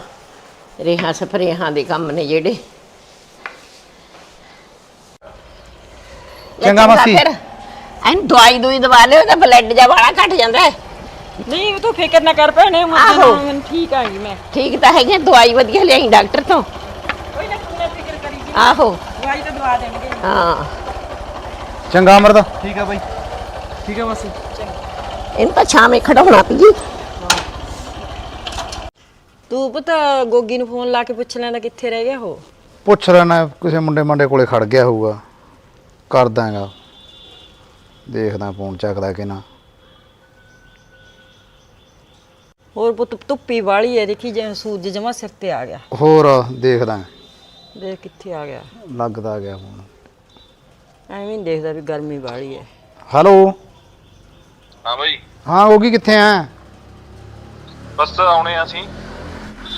S6: ਰੇਹਾਂ ਸਪਰੇਹਾਂ ਦੇ ਕੰਮ ਨੇ ਜਿਹੜੇ।
S2: ਚੰਗਾ ਮਾਸੀ।
S6: ਐਨ ਦਵਾਈ ਦੂਈ ਦਵਾ ਲਿਓ ਤਾਂ ਬਲੱਡ ਜਾ ਵਾਲਾ ਘਟ ਜਾਂਦਾ ਹੈ।
S8: ਨਹੀਂ ਉਹ ਤੂੰ ਫਿਕਰ ਨਾ ਕਰ ਭੈਣੇ
S6: ਆਹੋ।
S8: ਮੈਂ ਠੀਕ ਆਂਗੀ ਮੈਂ।
S6: ਠੀਕ ਤਾਂ ਹੈਗੇ ਦਵਾਈ ਵਧੀਆ ਲਿਆਈ ਡਾਕਟਰ ਤੋਂ।
S8: ਕੋਈ ਨਾ ਤੂੰ ਨਾ ਫਿਕਰ ਕਰੀ ਜੀ।
S6: ਆਹੋ।
S8: ਦਵਾਈ ਤਾਂ ਦਵਾ ਦੇਣਗੇ।
S6: ਹਾਂ।
S2: ਚੰਗਾ ਅਮਰਤ।
S7: ਠੀਕ ਆ ਬਾਈ। ਠੀਕ ਆ ਮਾਸੀ।
S6: ਇਹਨੂੰ ਤਾਂ ਛਾਵੇਂ ਖੜਾਉਣਾ ਪਈ
S8: ਤੂੰ ਪਤਾ ਗੋਗੀ ਨੂੰ ਫੋਨ ਲਾ ਕੇ ਪੁੱਛ ਲੈਂਦਾ ਕਿੱਥੇ ਰਹਿ ਗਿਆ ਉਹ।
S2: ਪੁੱਛ ਲੈਣਾ ਕਿਸੇ ਮੁੰਡੇ ਮੰਡੇ ਕੋਲੇ ਖੜ ਗਿਆ ਹੋਊਗਾ। ਕਰ ਦਾਂਗਾ ਦੇਖਦਾ ਫੋਨ ਚੱਕਦਾ ਕਿ ਨਾ।
S8: ਹੋਰ ਪੁੱਤ ਧੁੱਪੀ ਵਾਲੀ ਹੈ ਦੇਖੀ ਜਿਵੇਂ ਸੂਰਜ ਜਮਾ ਸਿਰ ਤੇ ਆ ਗਿਆ।
S2: ਹੋਰ ਦੇਖਦਾ।
S8: ਦੇਖ ਕਿੱਥੇ ਆ ਗਿਆ।
S2: ਲੱਗਦਾ ਗਿਆ ਫੋਨ।
S8: ਐਵੇਂ ਦੇਖਦਾ ਵੀ ਗਰਮੀ ਵਾਲੀ ਹੈ
S2: ਹੈਲੋ।
S1: ਹਾਂ ਬਾਈ।
S2: ਹਾਂ ਹੋਗੀ ਕਿੱਥੇ ਆ?
S1: ਬਸ ਆਉਣੇ ਆ ਅਸੀਂ।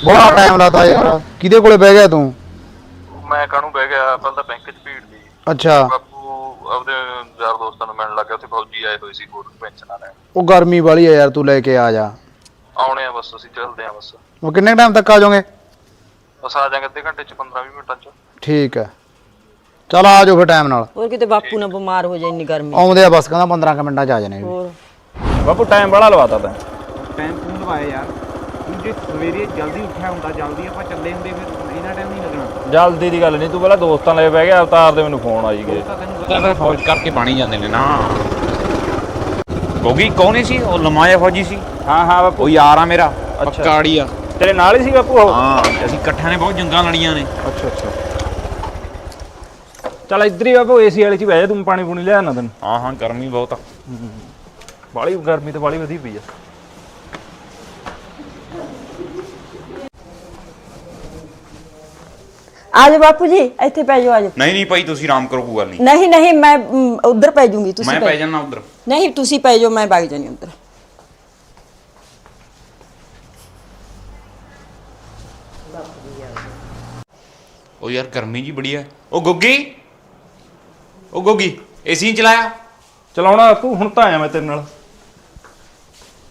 S2: ਬੜਾ ਟਾਈਮ ਲਾਤਾ ਯਾਰ। ਕਿਹਦੇ ਕੋਲੇ ਬਹਿ ਗਿਆ ਤੂੰ?
S1: ਮੈਂ ਕਾਹਨੂੰ ਬਹਿ ਗਿਆ? ਪਹਿਲਾਂ ਤਾਂ ਬੈਂਕ 'ਚ ਭੀੜ ਦੀ
S2: ਅੱਛਾ।
S1: ਬਾਪੂ ਆਪਦੇ ਯਾਰ ਦੋਸਤਾਂ ਨੂੰ ਮਿਲਣ ਲੱਗ ਗਿਆ। ਉੱਥੇ ਫੌਜੀ ਆਏ ਹੋਏ ਸੀ ਹੋਰ ਪੈਨਸ਼ਨ ਆ ਲੈਣ
S2: ਉਹ ਗਰਮੀ ਵਾਲੀ ਆ ਯਾਰ ਤੂੰ ਲੈ ਕੇ ਆ ਜਾ।
S1: ਆਉਣੇ ਆ ਬਸ ਅਸੀਂ ਚੱਲਦੇ ਆ ਬਸ।
S2: ਉਹ ਕਿੰਨੇ ਟਾਈਮ ਤੱਕ ਆ ਜਾਓਗੇ?
S1: ਬਸ ਆ ਜਾਾਂਗੇ ਅੱਧੇ ਘੰਟੇ 'ਚ 15-20 ਮਿੰਟਾਂ 'ਚ।
S2: ਠੀਕ ਹੈ ਚਲ ਆ ਜਾਓ ਫਿਰ ਟਾਈਮ ਨਾਲ।
S8: ਹੋਰ ਕਿਤੇ ਬਾਪੂ ਨਾ ਬਿਮਾਰ ਹੋ ਜਾਏ ਇੰਨੀ ਗਰਮੀ।
S2: ਆਉਂਦੇ ਆ ਬਸ ਕਹਿੰਦਾ 15 ਕੁ ਮਿੰਟਾਂ ਚ ਆ ਜਾਣੇ।
S8: ਹੋਰ।
S1: ਬਾਪੂ ਟਾਈਮ ਬੜਾ ਲਵਾਤਾ ਤੈਂ।
S5: ਟਾਈਮ ਤੂੰ ਲਵਾਇਆ ਯਾਰ। ਤੂੰ ਜੇ ਸਵੇਰੇ ਜਲਦੀ ਉੱਠਿਆ ਹੁੰਦਾ ਜਲਦੀ ਆਪਾਂ ਚੱਲੇ ਹੁੰਦੇ ਫਿਰ ਇੰਨਾ ਟਾਈਮ ਨਹੀਂ ਲੱਗਣਾ।
S1: ਜਲਦੀ ਦੀ ਗੱਲ ਨਹੀਂ ਤੂੰ ਪਹਿਲਾਂ ਦੋਸਤਾਂ ਲੈ ਬਹਿ ਗਿਆ ਅਵਤਾਰ ਦੇ ਮੈਨੂੰ ਫੋਨ ਆਈ ਗਏ।
S5: ਤਾਂ ਤੈਨੂੰ ਪਤਾ ਤਾਂ ਫੌਜ ਕਰਕੇ ਬਾਣੀ ਜਾਂਦੇ ਨੇ ਨਾ। ਗੋਗੀ ਕੌਣ ਸੀ? ਉਹ ਲਮਾਇਆ ਫੌਜੀ ਸੀ?
S1: ਹਾਂ ਹਾਂ ਬਾਪੂ।
S5: ਉਹ ਯਾਰ ਆ ਮੇਰਾ ਪੱਕਾੜੀ ਆ
S1: ਤੇਰੇ ਨਾਲ ਹੀ ਸੀ ਬਾਪੂ ਉਹ?
S5: ਹਾਂ ਅਸੀਂ ਇਕੱਠਿਆਂ ਨੇ ਬਹੁਤ ਜੰਗਾਂ ਲੜੀਆਂ ਨੇ।
S1: ਅੱਛਾ ਅੱਛਾ। ਚੱਲ ਇੱਧਰ ਹੀ ਬਾਪੂ ਏਸੀ ਵਾਲੇ 'ਚ ਹੀ ਬਹਿ ਜਾ ਤੂੰ ਪਾਣੀ ਪੂਣੀ ਲਿਆ ਨਾ ਤੈਨੂੰ।
S5: ਹਾਂ ਹਾਂ ਗਰਮੀ ਬਹੁਤ ਆ।
S1: ਬਾਲੀ ਗਰਮੀ ਤੇ ਬਾਲੀ ਵਧੀ ਪਈ ਆ।
S8: ਆ ਜਾ ਬਾਪੂ ਜੀ ਇੱਥੇ ਪੈ ਜਾਓ ਆ ਜਾਓ।
S5: ਨਹੀਂ ਨਹੀਂ ਭਾਈ ਤੁਸੀਂ ਆਰਾਮ ਕਰੋ ਕੋਈ ਗੱਲ ਨਹੀਂ।
S8: ਨਹੀਂ ਨਹੀਂ ਮੈਂ ਮ, ਉੱਧਰ ਪੈ ਜਾਊਂਗੀ ਤੁਸੀਂ
S5: ਮੈਂ ਪੈ ਜਾਣਾ ਉਧਰ।
S8: ਨਹੀਂ ਤੁਸੀਂ ਪੈ ਜਾਓ ਮੈਂ ਵਗ ਜਾਣੀ ਉੱਧਰ।
S5: ਉਹ ਯਾਰ ਗਰਮੀ ਜੀ ਬੜੀ ਆ। ਉਹ ਗੋਗੀ! ਉਹ ਗੋਗੀ ਏਸੀ ਚਲਾਇਆ?
S1: ਚਲਾਉਣਾ ਬਾਪੂ ਹੁਣ ਤਾਂ ਆਇਆ ਮੈਂ ਤੇਰੇ ਨਾਲ।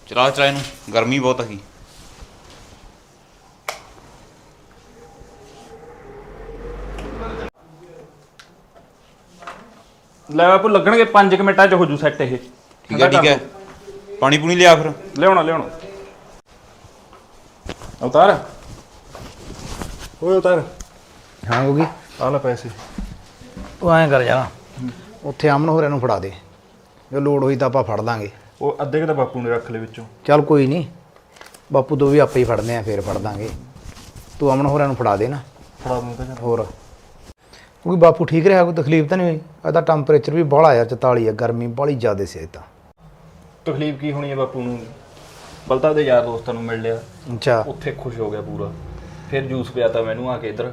S5: ਚਲਾ ਚਲਾ ਇਹਨੂੰ ਗਰਮੀ ਬਹੁਤ ਹੈਗੀ
S1: ਲੈ ਬਾਪੂ ਲੱਗਣਗੇ 5 ਮਿੰਟਾਂ 'ਚ ਹੋ ਜੂ ਸੈੱਟ ਇਹ।
S5: ਠੀਕ ਹੈ ਠੀਕ ਹੈ। ਪਾਣੀ ਪੂਣੀ ਲਿਆ ਫਿਰ।
S1: ਲਿਆਉਣਾ ਲਿਆਉਣਾ। ਅਵਤਾਰ। ਓਏ ਅਵਤਾਰ।
S2: ਹਾਂ ਹੋਗੀ
S1: ਆ ਲੈ ਪੈਸੇ।
S2: ਤੂੰ ਐਂ ਕਰ ਜਾ ਉੱਥੇ ਅਮਨ ਹੋਰਾਂ ਨੂੰ ਫੜਾ ਦੇ। ਜੇ ਲੋੜ ਹੋਈ ਤਾਂ ਆਪਾਂ ਫੜ ਲਾਂਗੇ।
S1: ਉਹ ਅੱਧੇ ਕਿ ਤਾਂ ਬਾਪੂ ਨੇ ਰੱਖ ਲਏ ਵਿੱਚੋਂ।
S2: ਚੱਲ ਕੋਈ ਨਹੀਂ। ਬਾਪੂ ਤੋਂ ਵੀ ਆਪੇ ਹੀ ਫੜਨੇ ਆ ਫੇਰ ਫੜ ਦਾਂਗੇ। ਤੂੰ ਅਮਨ ਹੋਰਾਂ ਨੂੰ ਫੜਾ ਦੇ ਨਾ।
S1: ਫੜਾ ਦੂੰ ਤਾਂ
S2: ਹੋਰ। ਕਿਉਂਕਿ ਬਾਪੂ ਠੀਕ ਰਿਹਾ ਕੋਈ ਤਕਲੀਫ ਤਾਂ ਨਹੀਂ ਹੋਈ। ਇਹਦਾ ਟੈਂਪਰੇਚਰ ਵੀ ਬਾਹਲਾ ਯਾਰ 44 ਹੈ ਗਰਮੀ ਬਾਹਲੀ ਜ਼ਿਆਦਾ ਸੀ ਇਹ ਤਾਂ।
S1: ਤਕਲੀਫ ਕੀ ਹੋਣੀ ਹੈ ਬਾਪੂ ਨੂੰ? ਬਲਤਾ ਦੇ ਯਾਰ ਦੋਸਤਾਂ ਨੂੰ ਮਿਲ ਲਿਆ।
S2: ਅੱਛਾ।
S1: ਉੱਥੇ ਖੁਸ਼ ਹੋ ਗਿਆ ਪੂਰਾ। ਫਿਰ ਜੂਸ ਪਿਆਤਾ ਮੈਨੂੰ ਆ ਕੇ ਇੱਧਰ।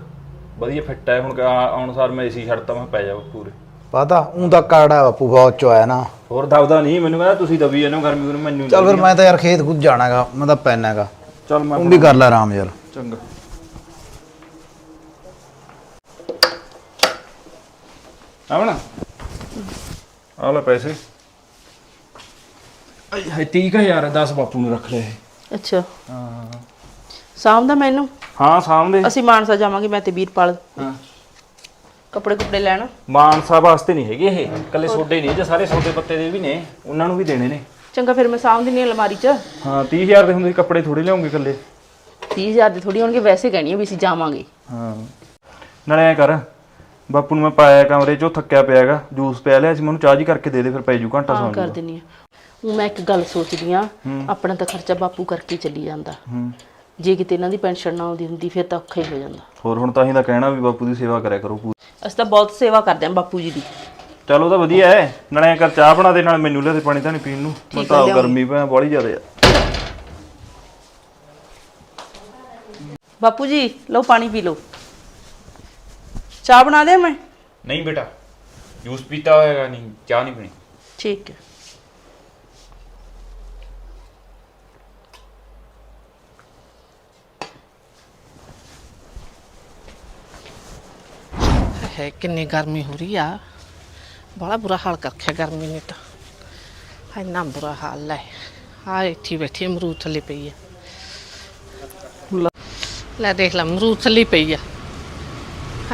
S1: ਵਧੀਆ ਫਿੱਟ ਹੈ ਹੁਣ ਆਉਣ ਸਾਰ ਮੈਂ ਏਸੀ ਛੱਡਤਾ ਮੈਂ ਪੈ ਜਾ ਪੂਰੇ
S2: ਪਤਾ ਉਂ ਤਾਂ ਕਾੜਾ ਬਾਪੂ ਬਹੁਤ ਚ ਆਇਆ ਨਾ।
S1: ਹੋਰ ਦਬਦਾ ਨਹੀਂ ਮੈਨੂੰ ਕਹਿੰਦਾ ਤੁਸੀਂ ਦਬੀ ਇਹਨੂੰ ਗਰਮੀ ਨੂੰ ਮੈਨੂੰ
S2: ਚੱਲ ਫਿਰ ਮੈਂ ਤਾਂ ਯਾਰ ਖੇਤ ਖੁਦ ਜਾਣਾਗਾ ਮੈਂ ਤਾਂ ਪੈਣਾਗਾ
S1: ਚੱਲ ਮੈਂ
S2: ਤੂੰ ਵੀ ਕਰ ਲੈ ਆਰਾਮ ਯਾਰ।
S1: ਚੰਗਾ। ਆਵਣਾ। ਆ ਲੈ ਪੈਸੇ। ਆਈ ਹਾਏ 30000 10 ਬਾਪੂ ਨੇ ਰੱਖ ਲਿਆ ਇਹ।
S4: ਅੱਛਾ। ਹਾਂ। ਸ਼ਾਮ ਦਾ ਮੈਨੂੰ?
S1: ਹਾਂ ਸਾਹਮਣੇ
S4: ਅਸੀਂ ਮਾਨਸਾ ਜਾਵਾਂਗੇ ਮੈਂ ਤੇ ਵੀਰਪਾਲ ਕੱਪੜੇ ਕੁਪੜੇ ਲੈਣ?
S1: ਮਾਨਸਾ ਵਾਸਤੇ ਨਹੀਂ ਹੈਗੇ ਇਹ। ਕੱਲੇ ਸੋਡੇ ਨਹੀਂ ਜੇ ਸਾਰੇ ਸੋਡੇ ਪੱਤੇ ਦੇ ਵੀ ਨੇ। ਉਹਨਾਂ ਨੂੰ ਵੀ ਦੇਣੇ ਨੇ।
S4: ਚੰਗਾ ਫਿਰ ਮੈਂ ਸਾਂਭ ਦਿੰਨੀ ਹਾਂ ਅਲਮਾਰੀ 'ਚ।
S1: ਹਾਂ 30000 ਦੇ ਹੁੰਦੇ ਕੱਪੜੇ ਥੋੜੇ ਲਿਆਉਂਗੇ ਕੱਲੇ
S4: 30000 ਦੇ ਥੋੜੀ ਹੋਣਗੇ ਵੈਸੇ ਕਹਿਣੀ ਆ ਵੀ ਅਸੀਂ ਜਾਵਾਂਗੇ।
S1: ਹਾਂ। ਨਾਲੇ ਐ ਕਰ ਬਾਪੂ ਨੂੰ ਮੈਂ ਪਾਇਆ ਕਮਰੇ 'ਚ ਉਹ ਥੱਕਿਆ ਪਿਆ ਹੈਗਾ ਜੂਸ ਪਿਆ ਲਿਆ ਸੀ ਮੈਨੂੰ ਚਾਹ ਜੀ ਕਰਕੇ ਦੇ ਦੇ ਫਿਰ ਪੈ ਜੂ ਘੰਟਾ
S4: ਹਾਂ
S1: ਸੌਂ
S4: ਕਰ ਦਿੰਨੀ ਆ ਹੁਣ ਮੈਂ ਇੱਕ ਗੱਲ ਸੋਚਦੀ ਆ ਆਪਣਾ ਤਾਂ ਖਰਚਾ ਬਾਪੂ ਕਰਕੇ ਚੱਲੀ ਜਾਂਦਾ। ਜੇ ਕਿਤੇ ਇਹਨਾਂ ਦੀ ਪੈਨਸ਼ਨ ਨਾ ਆਉਂਦੀ ਹੁੰਦੀ ਫਿਰ ਤਾਂ ਔਖਾ ਹੀ ਹੋ ਜਾਂਦਾ।
S1: ਹੋਰ ਹੁਣ ਤਾਂ ਹੀ ਤਾਂ ਕਹਿਣਾ ਵੀ ਬਾਪੂ ਦੀ ਸੇਵਾ ਕਰਿਆ ਕਰੋ ਪੂਰੀ।
S4: ਅਸੀਂ ਤਾਂ ਬਹੁਤ ਸੇਵਾ ਕਰਦੇ ਹਾਂ ਬਾਪੂ ਜੀ ਦੀ।
S1: ਚਲ ਉਹ ਤਾਂ ਵਧੀਆ ਐ ਨਾਲੇ ਕਰ ਚਾਹ ਬਣਾ ਦੇ ਨਾਲ ਮੈਨੂੰ ਲਿਆ ਦੇ ਪਾਣੀ ਤਾਂ ਨਹੀਂ ਪੀਣ ਨੂੰ। ਮੈਂ ਤਾਂ ਆਪ ਗਰਮੀ ਪੈ ਬੜੀ ਜ਼ਿਆਦਾ ਆ।
S4: ਬਾਪੂ ਜੀ ਲਓ ਪਾਣੀ ਪੀ ਲਓ। ਚਾਹ ਬਣਾ ਦੇ ਮੈਂ?
S5: ਨਹੀਂ ਬੇਟਾ ਜੂਸ ਪੀਤਾ ਹੋਏਗਾ ਨਹੀਂ ਚਾਹ ਨਹੀਂ ਪੀਣੀ।
S4: ਠੀਕ ਹੈ।
S10: ਹੈ ਕਿੰਨੀ ਗਰਮੀ ਹੋ ਰਹੀ ਆ। ਬੜਾ ਬੁਰਾ ਹਾਲ ਕਰ ਰੱਖਿਆ ਗਰਮੀ ਨੇ ਤਾਂ। ਇੰਨਾ ਬੁਰਾ ਹਾਲ ਹੈ। ਆ ਇੱਥੇ ਬੈਠੀ ਅਮਰੂਦ ਥੱਲੇ ਪਈ ਆ। ਲੈ- ਦੇਖ ਲੈ ਅਮਰੂਦ ਥੱਲੇ ਪਈ ਆ।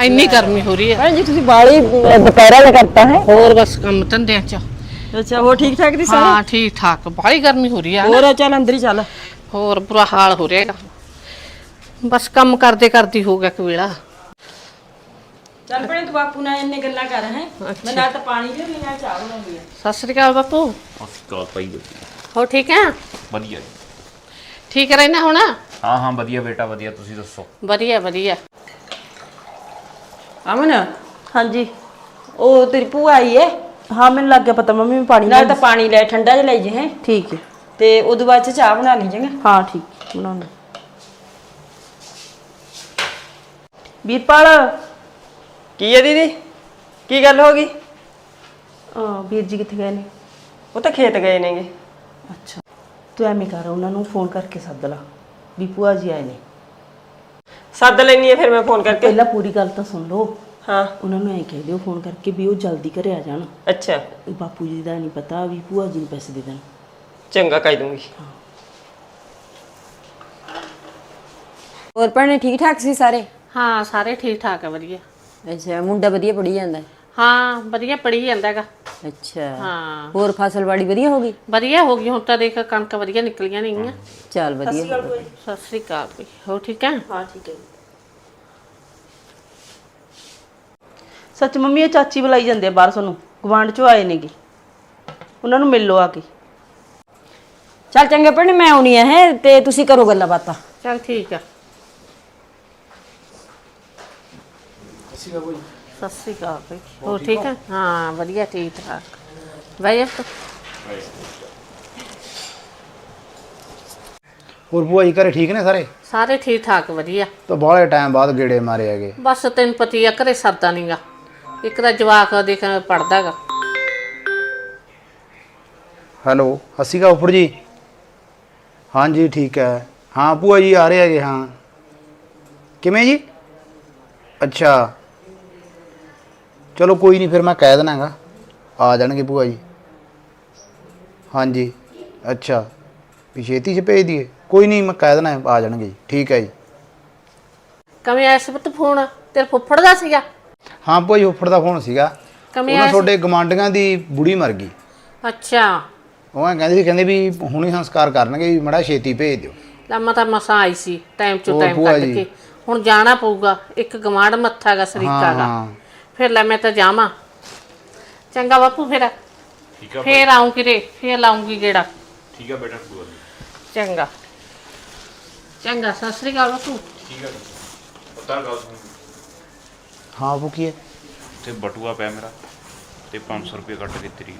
S10: ਇੰਨੀ ਗਰਮੀ ਹੋ ਰਹੀ ਆ।
S8: ਭੈਣ ਜੀ ਤੁਸੀਂ ਬਾਲੀ ਦੁਪਹਿਰਾ ਦਾ ਕਰਤਾ ਹੈ।
S10: ਹੋਰ ਬਸ ਕੰਮ ਧੰਦਿਆਂ ਚ।
S8: ਅੱਛਾ ਹੋਰ ਠੀਕ ਠਾਕ ਦੀ
S10: ਹਾਂ ਠੀਕ ਠਾਕ। ਬੜੀ ਗਰਮੀ ਹੋ ਰਹੀ ਆ
S8: ਹੋਰ ਚੱਲ ਅੰਦਰ ਹੀ ਚੱਲ।
S10: ਹੋਰ ਬੁਰਾ ਹਾਲ ਹੋ ਰਿਹਾ ਹੈਗਾ। ਬਸ ਕੰਮ ਕਰਦੇ ਕਰਦੀ ਹੋ ਗਿਆ ਕਵੇਲਾ
S8: ਚੱਲ ਭੈਣੇ ਤੂੰ ਬਾਪੂ ਨਾਲ ਇੰਨੇ ਗੱਲਾਂ ਕਰ ਹੈ? ਮੈਂ ਨਾ ਤਾਂ ਪਾਣੀ ਲਿਆਉਣੀ ਨਾ ਚਾਹ ਬਣਾਉਣੀ ਆ।
S10: ਸਤਿ ਸ੍ਰੀ ਅਕਾਲ ਬਾਪੂ।
S5: ਅਸੀਂ ਕਾਲ ਪਾਈ
S10: ਹੋ ਠੀਕ ਹੈ
S5: ਵਧੀਆ
S10: ਠੀਕ ਰਹਿਣਾ ਹੁਣ?
S5: ਹਾਂ ਹਾਂ ਵਧੀਆ ਬੇਟਾ ਵਧੀਆ ਤੁਸੀਂ ਦੱਸੋ?
S10: ਵਧੀਆ ਵਧੀਆ।
S8: ਅਮਨ?
S4: ਹਾਂਜੀ।
S8: ਉਹ ਤੇਰੀ ਭੂਆ ਆਈ ਹੈ
S4: ਹਾਂ ਮੈਨੂੰ ਲੱਗ ਗਿਆ ਪਤਾ ਮੰਮੀ ਮੈਂ ਪਾਣੀ
S8: ਨਾਲ ਤਾਂ ਪਾਣੀ ਲੈ ਠੰਡਾ ਜਿਹਾ ਲੈ ਜੇ ਹੈ?
S4: ਠੀਕ ਹੈ
S8: ਤੇ ਉਦੋਂ ਬਾਅਦ ਚ ਚਾਹ ਬਣਾ ਲਈ ਜਾਂਗਾ
S4: ਹਾਂ ਠੀਕ ਬਣਾਉਣਾ। ਵੀਰਪਾਲ?
S9: ਕੀ ਹੈ ਦੀਦੀ? ਕੀ ਗੱਲ ਹੋ ਗਈ?
S4: ਅਹ ਵੀਰ ਜੀ ਕਿੱਥੇ ਗਏ ਨੇ?
S9: ਉਹ ਤਾਂ ਖੇਤ ਗਏ ਨੇਗੇ।
S4: ਅੱਛਾ। ਤੂੰ ਐਵੇਂ ਕਰ ਉਹਨਾਂ ਨੂੰ ਫੋਨ ਕਰਕੇ ਸੱਦ ਲਾ ਵੀ ਭੂਆ ਜੀ ਆਏ ਨੇ।
S9: ਸੱਦ ਲੈਣੀ ਹੈ ਫਿਰ ਮੈਂ ਫੋਨ ਕਰਕੇ।
S4: ਪਹਿਲਾਂ ਪੂਰੀ ਗੱਲ ਤਾਂ ਸੁਣ ਲਓ।
S9: ਹਾਂ।
S4: ਉਹਨਾਂ ਨੂੰ ਐਂ ਕਹਿ ਦਿਓ ਫੋਨ ਕਰਕੇ ਵੀ ਉਹ ਜਲਦੀ ਘਰੇ ਆ ਜਾਣ।
S9: ਅੱਛਾ।
S4: ਬਾਪੂ ਜੀ ਦਾ ਨਹੀਂ ਪਤਾ ਵੀ ਭੂਆ ਜੀ ਨੂੰ ਪੈਸੇ ਦੇ ਦੇਣ।
S9: ਚੰਗਾ ਕਹਿ ਦੂੰਗੀ।
S8: ਹੋਰ ਭੈਣੇ ਠੀਕ ਠਾਕ ਸੀ ਸਾਰੇ?
S10: ਹਾਂ ਸਾਰੇ ਠੀਕ ਠਾਕ ਆ ਵਧੀਆ।
S8: ਅੱਛਾ ਮੁੰਡਾ ਵਧੀਆ ਪੜੀ ਜਾਂਦਾ? ਹੈ।
S10: ਹਾਂ ਵਧੀਆ ਪੜੀ ਜਾਂਦਾ ਹੈਗਾ।
S8: ਅੱਛਾ
S10: ਹਾਂ।
S8: ਹੋਰ ਫਸਲਵਾੜੀ ਵਧੀਆ ਹੋ ਗਈ?
S10: ਵਧੀਆ ਹੋ ਗਈ ਹੁਣ ਤਾਂ ਦੇਖ ਕਣਕ ਵਧੀਆ ਨਿਕਲੀਆਂ ਨੇਗੀਆਂ
S8: ਚੱਲ ਵਧੀਆ।
S10: ਸਤਿ ਸ੍ਰੀ ਅਕਾਲ ਬਈ ਹੋ ਠੀਕ ਹੈ
S4: ਹਾਂ ਠੀਕ ਹੈ ਸੱਚ ਮੰਮੀ ਇਹ ਚਾਚੀ ਬੁਲਾਈ ਜਾਂਦੇ ਆ ਬਾਹਰ ਸਾਨੂੰ ਗਵਾਂਢ ਚੋਂ ਆਏ ਨੇਗੇ। ਉਹਨਾਂ ਨੂੰ ਮਿਲ ਲਓ ਆ ਕੇ।
S8: ਚੱਲ ਚੰਗੇ ਭੈਣੇ ਮੈਂ ਆਉਣੀ ਆ ਹੈ ਤੇ ਤੁਸੀਂ ਕਰੋ ਗੱਲਾਂ ਬਾਤਾਂ।
S10: ਚੱਲ ਠੀਕ ਆ। ਸਤਿ ਸ੍ਰੀ ਅਕਾਲ ਬਈ ਹੋ ਠੀਕ ਹੈ? ਹਾਂ ਵਧੀਆ ਠੀਕ ਠਾਕ। ਬਾਈ ਅਬ
S2: ਹੋਰ ਭੂਆ ਜੀ ਘਰੇ ਠੀਕ ਨੇ ਸਾਰੇ?
S10: ਸਾਰੇ ਠੀਕ ਠਾਕ ਵਧੀਆ।
S2: ਤਾਂ ਬਾਹਲੇ ਟਾਈਮ ਬਾਅਦ ਗੇੜੇ ਮਾਰੇ ਹੈਗੇ।
S10: ਬਸ ਤੈਨੂੰ ਪਤੀ ਆ ਘਰੇ ਸਰਦਾ ਨਹੀਂਗਾ ਇੱਕ ਦਾ ਜਵਾਕ ਦੇਖ ਪੜਦਾਗਾ
S2: ਹੈਲੋ ਅਸੀਂ ਕਾ ਉੱਪਰ ਜੀ। ਹਾਂਜੀ ਠੀਕ ਹੈ। ਹਾਂ ਭੂਆ ਜੀ ਆ ਰਹੇ ਹੈਗੇ ਹਾਂ। ਕਿਵੇਂ ਜੀ? ਅੱਛਾ। ਚਲੋ ਕੋਈ ਨਹੀਂ ਫਿਰ ਮੈਂ ਕਹਿ ਦੇਣਾਗਾ ਆ ਜਾਣਗੇ ਭੂਆ ਜੀ। ਹਾਂਜੀ। ਅੱਛਾ। ਵੀ ਛੇਤੀ ਚ ਭੇਜ ਦਈਏ। ਕੋਈ ਨਹੀਂ ਮੈਂ ਕਹਿ ਦੇਣਾ ਆ ਜਾਣਗੇ ਜੀ। ਠੀਕ ਹੈ ਜੀ।
S10: ਕਮੇ ਆਇਆ ਸੀ ਪੁੱਤ ਫੋਨ ਤੇਰੇ ਫੁੱਫੜ ਦਾ ਸੀਗਾ?
S2: ਹਾਂ ਭੂਆ ਜੀ ਉੱਪਰ ਦਾ ਫੋਨ ਸੀਗਾ।
S10: ਕਮੇ
S2: ਉਹਨਾਂ
S10: ਆਇਆ ਸੀ
S2: ਤੁਹਾਡੇ ਗਮਾਂਡੀਆਂ ਦੀ ਬੁੜੀ ਮਰ ਗਈ।
S10: ਅੱਛਾ।
S2: ਉਹ ਐਂ ਕਹਿੰਦੇ ਸੀ ਕਹਿੰਦੇ ਵੀ ਹੁਣੀ ਸੰਸਕਾਰ ਕਰਨਗੇ ਵੀ ਮੜਾ ਛੇਤੀ ਭੇਜ ਦਿਓ।
S10: ਲੰਮਾ ਤਾਂ ਮਸਾਂ ਆਈ ਸੀ ਟਾਈਮ ਚੋਂ
S2: ਹੋਰ
S10: ਟਾਈਮ
S2: ਭੂਆ
S10: ਕੱਢ
S2: ਜੀ।
S10: ਕੇ। ਹੁਣ ਜਾਣਾ ਪਊਗਾ ਇੱਕ ਗਵਾਂਢ ਮੱਥਾ ਗਾ ਸਰੀਕਾ
S2: ਹਾਂ
S10: ਗਾ
S2: ਹਾਂ।
S10: ਫਿਰ ਲੈ ਮੈਂ ਤਾਂ ਜਾਵਾਂ। ਚੰਗਾ ਬਾਪੂ ਫਿਰ।
S5: ਠੀਕ ਆ
S10: ਫੇਰ ਆਉਂ ਕਿਰੇ ਫੇਰ ਲਾਉਂਗੀ ਗੇੜਾ।
S5: ਠੀਕ ਆ ਬੇਟਾ ਕੋਈ ਗੱਲ ਨੀ।
S10: ਚੰਗਾ। ਚੰਗਾ ਸਤਿ ਸ੍ਰੀ ਅਕਾਲ ਬਾਪੂ।
S5: ਠੀਕ ਆ ਪਤਾ ਗੱਲ ਸੁਣ।
S2: ਹਾਂ ਉਹ ਕੀ ਹੈ?
S5: ਤੇ ਬਟੂਆ ਪਿਆ ਮੇਰਾ ਤੇ 500 ਰੁਪਏ ਕੱਟ ਕੇ ਤੇਰੀ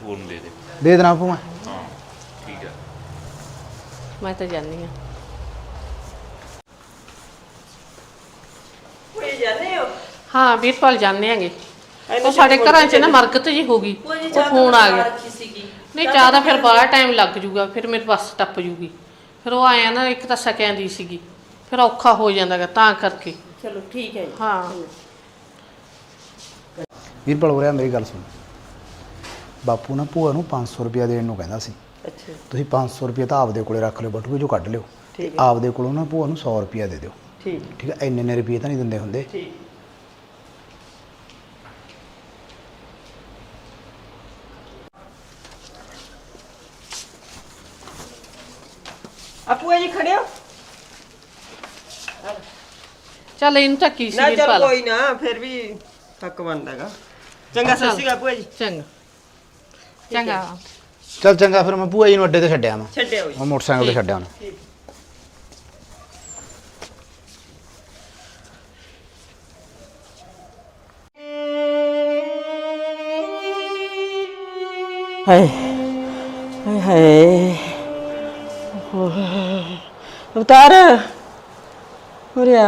S5: ਤੂੰ ਉਹਨੂੰ ਦੇ ਦੇ।
S2: ਦੇ ਦੇਣਾ ਭੂਆ
S5: ਹਾਂ ਠੀਕ ਆ।
S10: ਮੈਂ ਤਾਂ ਜਾਣੀ ਆ
S9: ਕੋਈ ਜਾਂਦੇ ਹੋ?
S10: ਹਾਂ ਵੀਰਪਾਲ ਜਾਣੇ ਆਂਗੇ ਉਹ ਸਾਡੇ ਘਰਾਂ 'ਚ ਨਾ ਮਰਕਤ ਜੀ ਹੋ ਗਈ ਉਹ ਫੋਨ ਆ ਗਿਆ। ਨਹੀਂ ਚਾਹ ਦਾ ਫਿਰ ਬਾਹਲਾ ਟਾਈਮ ਲੱਗ ਜੂਗਾ ਫਿਰ ਮੇਰੇ ਬੱਸ ਟੱਪ ਜੂਗੀ। ਫਿਰ ਉਹ ਆਇਆ ਨਾ ਇੱਕ ਤਾਂ ਸਕਿਆਂ ਦੀ ਸੀਗੀ। ਫਿਰ ਔਖਾ ਹੋ ਜਾਂਦਾਗਾ ਤਾਂ ਕਰਕੇ।
S4: ਚਲੋ ਠੀਕ ਹੈ ਜੀ।
S10: ਹਾਂ।
S2: ਵੀਰਪਾਲ ਹੋ ਰਿਹਾ ਮੇਰੀ ਗੱਲ ਸੁਣ। ਬਾਪੂ ਨਾ ਭੂਆ ਨੂੰ 500 ਰੁਪਇਆ ਦੇਣ ਨੂੰ ਕਹਿੰਦਾ ਸੀ।
S9: ਅੱਛਾ।
S2: ਤੁਸੀਂ 500 ਰੁਪਇਆ ਤਾਂ ਆਪਦੇ ਕੋਲੇ ਰੱਖ ਲਿਓ ਬਟੂਏ ਚੋਂ ਕੱਢ ਲਿਓ। ਆਪਦੇ ਕੋਲੋਂ ਨਾ ਭੂਆ ਨੂੰ 100 ਰੁਪਇਆ ਦੇ ਦਿਓ।
S9: ਠੀਕ।
S2: ਠੀਕ ਹੈ ਇੰਨੇ ਨੇ ਰੁਪਏ ਤਾਂ ਨਹੀਂ ਦਿੰਦੇ ਹੁੰਦੇ।
S9: ਠੀਕ। ਆਪੂ ਜੀ ਖੜਿਓ
S10: ਚੱਲ ਇਹਨੂੰ ਤਾਂ ਕੀ ਸੀ
S9: ਨਾ ਚੱਲ
S10: ਵੀਰਪਾਲ
S9: ਕੋਈ ਨਾ ਫਿਰ ਵੀ ਹੱਕ ਬਣਦਾਗਾ ਚੰਗਾ ਸਤਿ ਸ਼੍ਰੀ ਅਕਾਲ ਭੂਆ ਜੀ।
S10: ਚੰਗਾ। ਚੰਗਾ।
S2: ਚੱਲ ਚੰਗਾ ਫਿਰ ਮੈਂ ਭੂਆ ਜੀ ਨੂੰ ਅੱਡੇ ਤੇ ਛੱਡਿਆ ਮੈਂ
S9: ਛੱਡਿਓ ਜੀ
S2: ਮੈਂ ਮੋਟਰਸਾਈਕਲ ਤੇ ਛੱਡਿਆ ਉਹਨੂੰ
S8: ਹਾਏ ਹਾਏ ਹਾਏ। ਉਤਾਰ ਉਰਿਆ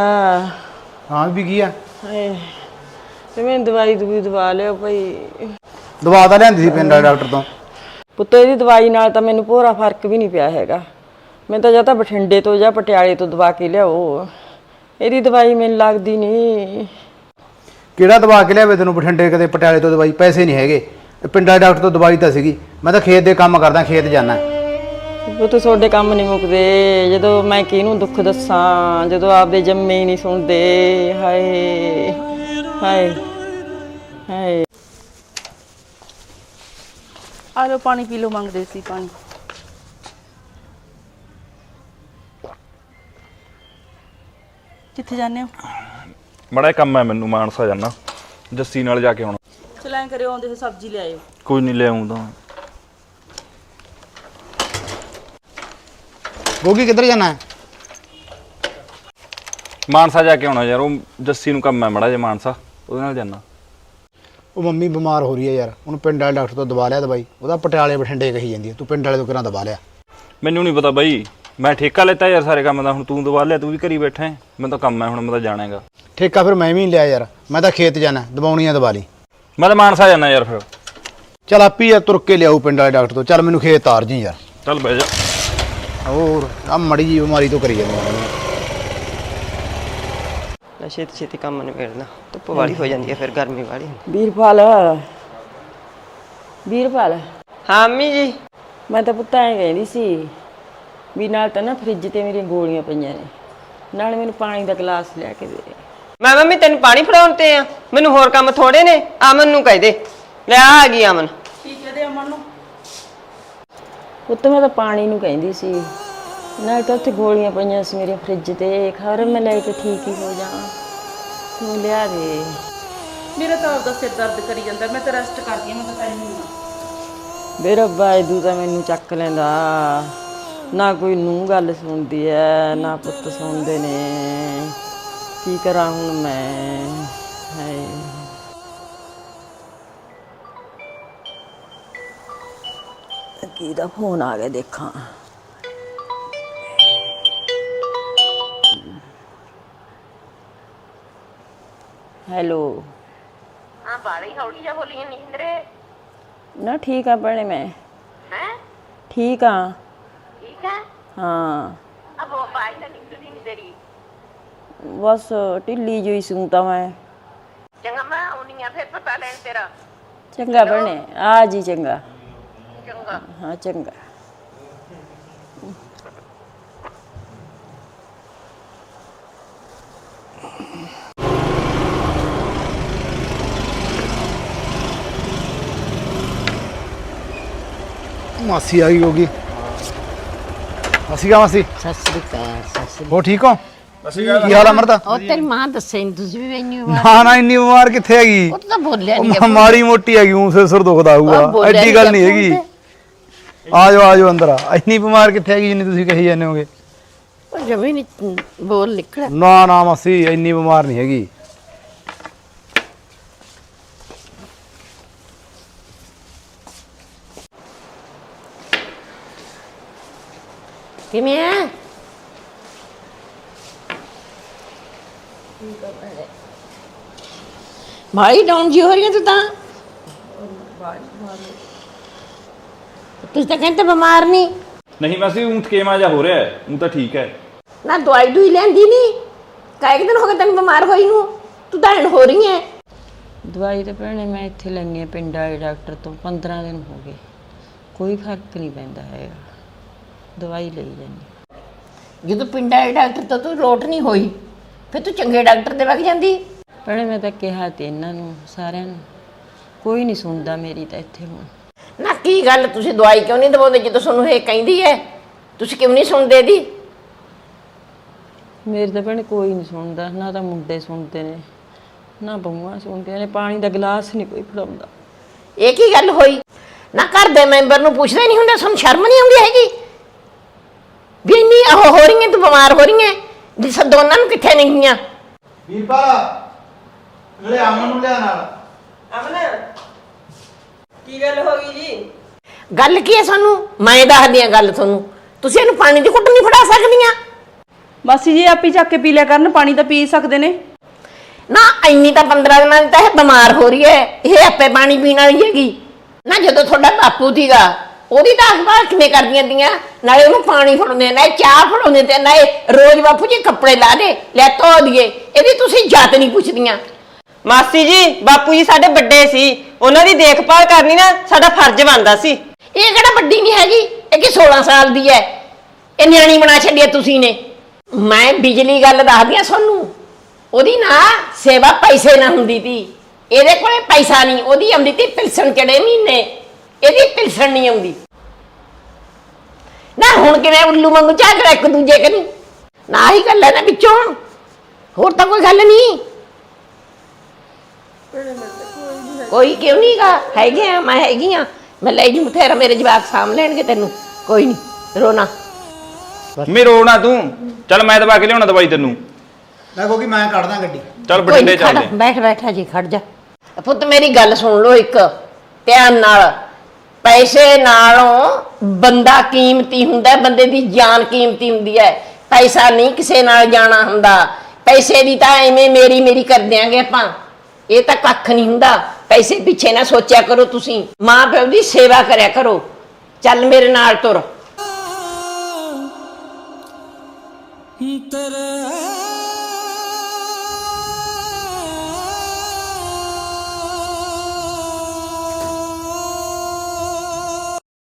S2: ਹਾਂ ਵੀ ਕੀ ਆ?
S8: ਹਾਏ ਤੇ ਮੈਂ ਦਵਾਈ ਦਵਾਈ ਦਵਾ ਲਿਓ ਭਾਈ।
S2: ਦਵਾ ਤਾਂ ਲਿਆਂਦੀ ਸੀ ਪਿੰਡ ਵਾਲੇ ਡਾਕਟਰ ਤੋਂ।
S8: ਪੁੱਤ ਇਹਦੀ ਦਵਾਈ ਨਾਲ ਤਾਂ ਮੈਨੂੰ ਪੂਰਾ ਫ਼ਰਕ ਵੀ ਨਹੀਂ ਪਿਆ ਹੈਗਾ। ਮੈਂ ਤਾਂ ਜਾਂ ਤਾਂ ਬਠਿੰਡੇ ਤੋਂ ਜਾਂ ਪਟਿਆਲੇ ਤੋਂ ਦਵਾ ਕੇ ਲਿਆਓ। ਇਹਦੀ ਦਵਾਈ ਮੈਨੂੰ ਲੱਗਦੀ ਨਹੀਂ।
S2: ਕਿਹੜਾ ਦਵਾ ਕੇ ਲਿਆਵੇ ਤੈਨੂੰ ਬਠਿੰਡੇ ਕਦੇ ਪਟਿਆਲੇ ਤੋਂ ਦਵਾਈ? ਪੈਸੇ ਨਹੀਂ ਹੈਗੇ। ਪਿੰਡ ਵਾਲੇ ਡਾਕਟਰ ਤੋਂ ਦਵਾਈ ਤਾਂ ਸੀਗੀ। ਮੈਂ ਤਾਂ ਖੇਤ ਦੇ ਕੰਮ ਕਰਦਾ ਖੇਤ ਜਾਣਾ
S8: ਉਹ ਤਾਂ ਤੁਹਾਡੇ ਕੰਮ ਨਹੀਂ ਮੁੱਕਦੇ। ਜਦੋਂ ਮੈਂ ਕਿਹਨੂੰ ਦੁੱਖ ਦੱਸਾਂ ਜਦੋਂ ਆਪਦੇ ਜੰਮੇ ਹੀ ਨਹੀਂ ਸੁਣਦੇ। ਹਾਏ ਹਾਏ ਹਾਏ।
S4: ਆ ਲੋ ਪਾਣੀ ਪੀ ਲੋ ਮੰਗਦੇ ਸੀ ਪਾਣੀ। ਕਿੱਥੇ ਜਾਂਦੇ ਹੋ?
S1: ਬੜਾ ਕੰਮ ਹੈ ਮੈਨੂੰ ਮਾਨਸਾ ਜਾਣਾ ਜੱਸੀ ਨਾਲ ਜਾ ਕੇ ਆਉਣਾ।
S4: ਚਲ ਐਂ ਕਰਿਓ ਆਉਂਦੇ ਸਬਜ਼ੀ ਲਿਆਇਓ
S1: ਕੋਈ ਨਹੀਂ ਲੈ ਆਉਂਦਾ
S2: ਗੋਗੀ ਕਿੱਧਰ ਜਾਣਾ ਹੈ?
S1: ਮਾਨਸਾ ਜਾ ਕੇ ਆਉਣਾ ਯਾਰ ਉਹ ਜੱਸੀ ਨੂੰ ਕੰਮ ਹੈ ਮੜਾ ਜੇ ਮਾਨਸਾ ਉਹਦੇ ਨਾਲ ਜਾਣਾ
S2: ਉਹ ਮੰਮੀ ਬਿਮਾਰ ਹੋ ਰਹੀ ਹੈ ਯਾਰ ਉਹਨੂੰ ਪਿੰਡ ਵਾਲੇ ਡਾਕਟਰ ਤੋਂ ਦਵਾ ਲਿਆ ਦਵਾਈ ਉਹਦਾ ਪਟਿਆਲੇ ਬਠਿੰਡੇ ਕਹੀ ਜਾਂਦੀ ਹੈ ਤੂੰ ਪਿੰਡ ਵਾਲੇ ਤੋਂ ਕਿਹਨਾਂ ਦਵਾ ਲਿਆ?
S1: ਮੈਨੂੰ ਨਹੀਂ ਪਤਾ ਬਾਈ ਮੈਂ ਠੇਕਾ ਲੈਤਾ ਯਾਰ ਸਾਰੇ ਕੰਮ ਦਾ ਹੁਣ ਤੂੰ ਦਵਾ ਲਿਆ ਤੂੰ ਵੀ ਘਰੀ ਬੈਠਾ ਹੈ ਮੈਨੂੰ ਤਾਂ ਕੰਮ ਹੈ ਹੁਣ ਮੈਂ ਤਾਂ ਜਾਣਾ ਹੈਗਾ।
S2: ਠੇਕਾ ਫਿਰ ਮੈਂ ਵੀ ਨਹੀਂ ਲਿਆ ਯਾਰ ਮੈਂ ਤਾਂ ਖੇਤ ਜਾਣਾ ਦਵਾਉਣੀਆਂ ਦਵਾ ਲਈ।
S1: ਮੈਂ ਤਾਂ ਮਾਨਸਾ ਜਾਣਾ ਯਾਰ ਫਿਰ।
S2: ਚੱਲ ਆਪੀ ਯਾਰ ਤੁਰ ਕੇ ਲਿਆਊ ਪਿੰਡ ਵਾਲੇ ਡਾਕਟਰ ਤੋਂ ਚੱਲ ਮੈਨੂੰ ਖੇਤ ਤਾਰ ਜੀ ਯਾਰ।
S1: ਚੱਲ ਬਹਿ ਜਾ।
S2: ਹੋਰ ਆ ਮੜੀ ਜੀ ਬਿਮਾਰੀ ਤੋਂ ਕਰੀ ਜਾਂਦੇ ਆ।
S9: ਲੈ ਛੇਤੀ ਛੇਤੀ ਕੰਮ ਨਿਬੇੜਨਾ ਧੁੱਪ ਵਾਲੀ ਹੋ ਜਾਂਦੀ ਹੈ ਫਿਰ ਗਰਮੀ ਵਾਲੀ।
S8: ਵੀਰਪਾਲ। ਵੀਰਪਾਲ।
S9: ਹਾਂ ਅੰਮੀ ਜੀ।
S8: ਮੈਂ ਤਾਂ ਪੁੱਤ ਐਂ ਕਹਿੰਦੀ ਸੀ ਵੀ ਨਾਲ ਤਾਂ ਨਾ ਫ੍ਰਿਜ ਤੇ ਮੇਰੀਆਂ ਗੋਲੀਆਂ ਪਈਆਂ ਨੇ। ਨਾਲ ਮੈਨੂੰ ਪਾਣੀ ਦਾ ਗਲਾਸ ਲਿਆ ਕੇ ਦੇ।
S9: ਮੈਂ ਮੰਮੀ ਤੈਨੂੰ ਪਾਣੀ ਫੜਾਉਣ ਤੇ ਆ। ਮੈਨੂੰ ਹੋਰ ਕੰਮ ਥੋੜੇ ਨੇ। ਅਮਨ ਨੂੰ ਕਹਿ ਦੇ। ਲੈ ਆ ਆ ਗਈ ਅਮਨ।
S8: ਪੁੱਤ ਮੈਂ ਤਾਂ ਪਾਣੀ ਨੂੰ ਕਹਿੰਦੀ ਸੀ। ਨਾਲ ਤਾਂ ਉੱਥੇ ਗੋਲੀਆਂ ਪਈਆਂ ਸੀ ਮੇਰੇ ਫ੍ਰਿਜ ਤੇ। ਖਰ ਮੈਂ ਲੈ ਕੇ ਠੀਕ ਹੀ ਹੋ ਜਾਵਾਂ। ਤੂੰ ਲਿਆ ਦੇ।
S4: ਮੇਰਾ ਤਾਂ ਆਪਦਾ ਸਿਰ ਦਰਦ ਕਰੀ ਜਾਂਦਾ। ਮੈਂ ਤਾਂ ਰੈਸਟ ਕਰਦੀ ਹਾਂ ਮੈਂ ਤਾਂ ਟਾਈਮ ਨਹੀਂ
S8: ਵੇ ਰੱਬਾ ਇਹਦੂ ਤਾਂ ਮੈਨੂੰ ਚੱਕ ਲੈਂਦਾ। ਨਾ ਕੋਈ ਨੂੰ ਗੱਲ ਸੁਣਦੀ ਐ ਨਾ ਪੁੱਤ ਸੁਣਦੇ ਨੇ। ਕੀ ਕਰਾਂ ਹੁਣ ਮੈਂ? ਹਾਏ। ਕੀ ਦਾ ਫੋਨ ਆ ਗਿਆ ਦੇਖਾਂ। ਹੈਲੋ।
S6: ਹਾਂ ਬਾਲੀ ਹੌਲੀ ਜਿਹਾ ਬੋਲੀਆਂ ਨੀਂਦਰੇ
S8: ਨਾ ਠੀਕ ਆ ਭੈਣੇ ਮੈਂ।
S6: ਹੈ?
S8: ਠੀਕ ਆ।
S6: ਠੀਕ ਹੈ
S8: ਹਾਂ।
S6: ਅਬ ਉਹ ਬਾਈ ਤਾਂ ਨਿਕਲਦੀ ਨਹੀਂ ਤੇਰੀ।
S8: ਬਸ ਢਿੱਲੀ ਜਿਹੀ ਸੂੰ ਤਾਂ ਮੈਂ।
S6: ਚੰਗਾ ਮੈਂ ਆਉਣੀ ਆ ਫਿਰ ਪਤਾ ਲੈਣ ਤੇਰਾ।
S8: ਚੰਗਾ ਭੈਣੇ ਆ ਜੀ ਚੰਗਾ।
S6: ਚੰਗਾ
S8: ਹਾਂ ਚੰਗਾ।
S2: ਮਾਸੀ ਆ ਗਈ ਹੋਗੀ। ਅਸੀਂ ਕਾ ਮਾਸੀ?
S6: ਸਤਿ ਸ੍ਰੀ ਅਕਾਲ ਸਤਿ ਸ੍ਰੀ
S2: ਹੋ ਠੀਕ ਹੋ? ਕੀ ਹਾਲ ਆ ਮਰਦਾ
S6: ਉਹ ਤੇਰੀ ਮਾਂ ਦੱਸੇ ਤੁਸੀਂ ਵੀ ਇੰਨੀ
S2: ਨਾ ਨਾ ਇੰਨੀ ਬਿਮਾਰ ਕਿੱਥੇ ਹੈਗੀ?
S6: ਉਹ ਤਾਂ ਬੋਲਿਆ ਨਹੀਂ
S2: ਮਾੜੀ ਮੋਟੀ ਹੈਗੀ ਉਹ ਸਿਰ ਸੁਰ ਦੁਖਦਾ ਹੋਊਗਾ। ਐਡੀ
S6: ਨੀ
S2: ਗੱਲ ਨਹੀਂ ਹੈਗੀ।
S6: ਫੋਨ
S2: ਆ ਜਾਓ ਆ ਜਾਓ ਅੰਦਰ ਆ। ਇੰਨੀ ਬਿਮਾਰ ਕਿੱਥੇ ਹੈਗੀ ਜਿੰਨੀ ਤੁਸੀਂ ਕਹੀ ਜਾਂਦੇ ਹੋਗੇ?
S6: ਉਹ ਜਮੀ ਨਹੀਂ ਬੋਲ ਨਿਕਲਿਆ।
S2: ਨਾ ਨਾ ਮਾਸੀ ਇੰਨੀ ਬਿਮਾਰ ਨਹੀਂ ਹੈਗੀ।
S6: ਕਿਵੇਂ ਆ? ਭਾਈ ਡਾਊਨ ਜੀ ਹੋ ਰਹੀ ਹੈ ਤੂੰ ਤਾਂ? ਤੁਸੀਂ ਤਾਂ ਕਹਿੰਦੇ ਬਿਮਾਰ ਨਹੀਂ।
S1: ਨਹੀਂ ਵੈਸੇ ਊਂਠ ਕੇਮਾ ਜਾ ਹੋ ਰਿਹਾ ਹੈ। ਊਂ ਤਾਂ ਠੀਕ ਹੈ।
S6: ਨਾ ਦਵਾਈ ਦੂਈ ਲੈਂਦੀ ਨਹੀਂ। ਕਾਇਕ ਦਿਨ ਹੋ ਗਏ ਤੈਨੂੰ ਬਿਮਾਰ ਹੋਈ ਨੂੰ। ਤੂੰ ਤਾਂ ਐਨ ਹੋ ਰਹੀ ਹੈ।
S8: ਦਵਾਈ ਤਾਂ ਭੈਣੇ ਮੈਂ ਇੱਥੇ ਲੈਣੀ ਆ ਪਿੰਡ ਵਾਲੇ ਡਾਕਟਰ ਤੋਂ। 15 ਦਿਨ ਹੋ ਗਏ। ਕੋਈ ਫ਼ਰਕ ਨਹੀਂ ਪੈਂਦਾ ਹੈਗਾ। ਦਵਾਈ ਲਈ ਜਾਂਦੀ
S6: ਜਦੋਂ ਪਿੰਡਾਂ ਦੇ ਡਾਕਟਰ ਤੋਂ ਤੂੰ ਲੋਟ ਨਹੀਂ ਹੋਈ ਫਿਰ ਤੂੰ ਚੰਗੇ ਡਾਕਟਰ ਦੇ ਵਗ ਜਾਂਦੀ।
S8: ਭੈਣੇ ਮੈਂ ਤਾਂ ਕਿਹਾ ਤੇ ਇਹਨਾਂ ਨੂੰ ਸਾਰਿਆਂ ਨੂੰ। ਕੋਈ ਨਹੀਂ ਸੁਣਦਾ ਮੇਰੀ ਤਾਂ ਇੱਥੇ ਹੁਣ।
S6: ਨਾ ਕੀ ਗੱਲ ਤੁਸੀਂ ਦਵਾਈ ਕਿਉਂ ਨਹੀਂ ਦਵਾਉਂਦੇ ਜਦੋਂ ਤੁਹਾਨੂੰ ਇਹ ਕਹਿੰਦੀ ਹੈ? ਤੁਸੀਂ ਕਿਉਂ ਨਹੀਂ ਸੁਣਦੇ ਦੀ
S8: ਮੇਰੇ ਤਾਂ ਭੈਣੇ ਕੋਈ ਨਹੀਂ ਸੁਣਦਾ ਨਾ ਤਾਂ ਮੁੰਡੇ ਸੁਣਦੇ ਨੇ ਨਾ ਬਹੂਆਂ ਸੁਣਦੀਆਂ ਨੇ ਪਾਣੀ ਦਾ ਗਲਾਸ ਨਹੀਂ ਕੋਈ ਫੜਾਉਂਦਾ।
S6: ਇਹ ਕੀ ਗੱਲ ਹੋਈ? ਨਾ ਘਰ ਦੇ ਮੈਂਬਰ ਨੂੰ ਪੁੱਛਦੇ ਨਹੀਂ ਹੁੰਦੇ ਤੁਹਾਨੂੰ ਸ਼ਰਮ ਨਹੀਂ ਆਉਂਦੀ ਹੈਗੀ? ਵੀ ਇੰਨੀ ਉਹ ਹੋ ਰਹੀ ਹੈ ਤੂੰ ਬਿਮਾਰ ਹੋ ਰਹੀ ਹੈ ਵੀ ਸ ਦੋਨਾਂ ਨੂੰ ਕਿੱਥੇ ਨਹੀਂ ਗਈਆਂ
S2: ਵੀਰਪਾਲ ਲੈ ਅਮਨ ਨੂੰ ਲਿਆ ਨਾਲ
S9: ਅਮਨ? ਕੀ ਗੱਲ ਹੋ ਗਈ ਜੀ?
S6: ਗੱਲ ਕੀ ਹੈ ਸਾਨੂੰ? ਮੈਂ ਦੱਸਦੀ ਹਾਂ ਗੱਲ ਤੁਹਾਨੂੰ। ਤੁਸੀਂ ਇਹਨੂੰ ਪਾਣੀ ਦੀ ਘੁੱਟ ਨਹੀਂ ਫੜਾ ਸਕਦੀਆਂ।
S3: ਮਾਸੀ ਜੀ ਆਪੀ ਚੱਕ ਕੇ ਪੀ ਲਿਆ ਕਰਨ ਪਾਣੀ ਤਾਂ ਪੀ ਸਕਦੇ ਨੇ।
S6: ਨਾ ਇੰਨੀ ਤਾਂ 15 ਦਿਨਾਂ ਦੀ ਤਾਂ ਇਹ ਬਿਮਾਰ ਹੋ ਰਹੀ ਹੈ। ਇਹ ਆਪੇ ਪਾਣੀ ਪੀਣ ਵਾਲੀ ਹੈਗੀ। ਨਾ ਜਦੋਂ ਤੁਹਾਡਾ ਬਾਪੂ ਸੀਗਾ ਉਹਦੀ ਤਾਂ ਅਖਬਾਰ ਕਿਵੇਂ ਕਰਦੀਆਂ ਦੀਆਂ ਨਾਲੇ ਉਹਨੂੰ ਪਾਣੀ ਫੜਾਉਂਦੇ ਨਾਲੇ ਚਾਹ ਫੜਾਉਂਦੇ ਤੇ ਨਾਲੇ ਰੋਜ਼ ਬਾਪੂ ਜੀ ਕੱਪੜੇ ਲਾ ਦੇ ਲੈ ਧੋ ਦੀਏ ਇਹਦੀ ਤੁਸੀਂ ਜਾਤ ਨਹੀਂ ਪੁੱਛਦੀਆਂ।
S9: ਮਾਸੀ ਜੀ, ਬਾਪੂ ਜੀ ਸਾਡੇ ਵੱਡੇ ਸੀ। ਉਹਨਾਂ ਦੀ ਦੇਖਭਾਲ ਕਰਨੀ ਨਾ ਸਾਡਾ ਫਰਜ਼ ਬਣਦਾ ਸੀ।
S6: ਇਹ ਕਿਹੜਾ ਵੱਡੀ ਨਹੀਂ ਹੈਗੀ? ਇਹ ਕਿ 16 ਸਾਲ ਦੀ ਹੈ? ਇਹ ਨਿਆਣੀ ਬਣਾ ਛੱਡਿਆ ਤੁਸੀਂ ਨੇ। ਮੈਂ ਬਿਜਲੀ ਗੱਲ ਦੱਸਦੀ ਆ ਤੁਹਾਨੂੰ। ਉਹਦੀ ਨਾ ਸੇਵਾ ਪੈਸੇ ਨਾ ਹੁੰਦੀ ਤੀ। ਇਹਦੇ ਕੋਲੇ ਪੈਸਾ ਨਹੀਂ। ਉਹਦੀ ਆਉਂਦੀ ਤੀ ਪਿਲਸਣ ਚੜੇ ਮਹੀਨੇ? ਇਹਦੀ ਪਿਲਸਣ ਨਹੀਂ ਆਉਂਦੀ। ਨਾ ਹੁਣ ਕਿਵੇਂ ਉੱਲੂ ਵਾਂਗੂ ਝਾਕੜਾ ਇੱਕ ਦੂਜੇ ਕਨੀ? ਨਾ ਹੀ ਗੱਲ ਹੈ ਨਾ ਵਿੱਚੋਂ। ਹੋਰ ਤਾਂ ਕੋਈ ਗੱਲ ਨਹੀਂ। ਕੋਈ ਕਿਉਂ ਨਹੀਂਗਾ ਹੈਗੇ ਆ ਮੈਂ ਹੈਗੀ ਆ। ਮੈਂ ਲੈ ਜੂ ਬਥੇਰਾ ਮੇਰੇ ਜਵਾਕ ਸਾਂਭ ਲੈਣਗੇ ਤੈਨੂੰ। ਕੋਈ ਨਹੀਂ ਰੋਣਾ।
S1: ਮੇ ਰੋਣਾ ਤੂੰ। ਚੱਲ ਮੈਂ ਦਵਾ ਕੇ ਲਿਆਉਣਾ ਦਵਾਈ ਤੈਨੂੰ।
S2: ਮੈਂ ਕਿਉਂਕਿ ਮੈਂ ਕੱਢਦਾ ਗੱਡੀ।
S1: ਚੱਲ
S6: ਕੋਈ
S1: ਬਠਿੰਡੇ
S6: ਨੀ, ਖੜ,
S1: ਚੱਲਦੇ
S6: ਬੈਠ ਬੈਠਾ ਜੀ ਖੜ ਜਾ। ਪੁੱਤ ਮੇਰੀ ਗੱਲ ਸੁਣ ਲਓ ਇੱਕ। ਧਿਆਨ ਨਾਲ। ਪੈਸੇ ਨਾਲੋਂ ਬੰਦਾ ਕੀਮਤੀ ਹੁੰਦਾ ਹੈ, ਬੰਦੇ ਦੀ ਜਾਨ ਕੀਮਤੀ ਹੁੰਦੀ ਹੈ। ਪੈਸਾ ਨਹੀਂ ਕਿਸੇ ਨਾਲ ਜਾਣਾ ਹੁੰਦਾ। ਪੈਸੇ ਦੀ ਤਾਂ ਐਵੇਂ ਮੇਰੀ ਮੇਰੀ ਕਰ ਦਿਆਂਗੇ ਆਪਾਂ। ਇਹ ਤਾਂ ਕੱਖ ਨਹੀਂ ਹੁੰਦਾ। ਪੈਸੇ ਪਿੱਛੇ ਨਾ ਸੋਚਿਆ ਕਰੋ ਤੁਸੀਂ। ਮਾਂ ਪਿਓ ਦੀ ਸੇਵਾ ਕਰਿਆ ਕਰੋ। ਚੱਲ ਮੇਰੇ ਨਾਲ ਤੁਰ।
S11: ਤੇਰੇ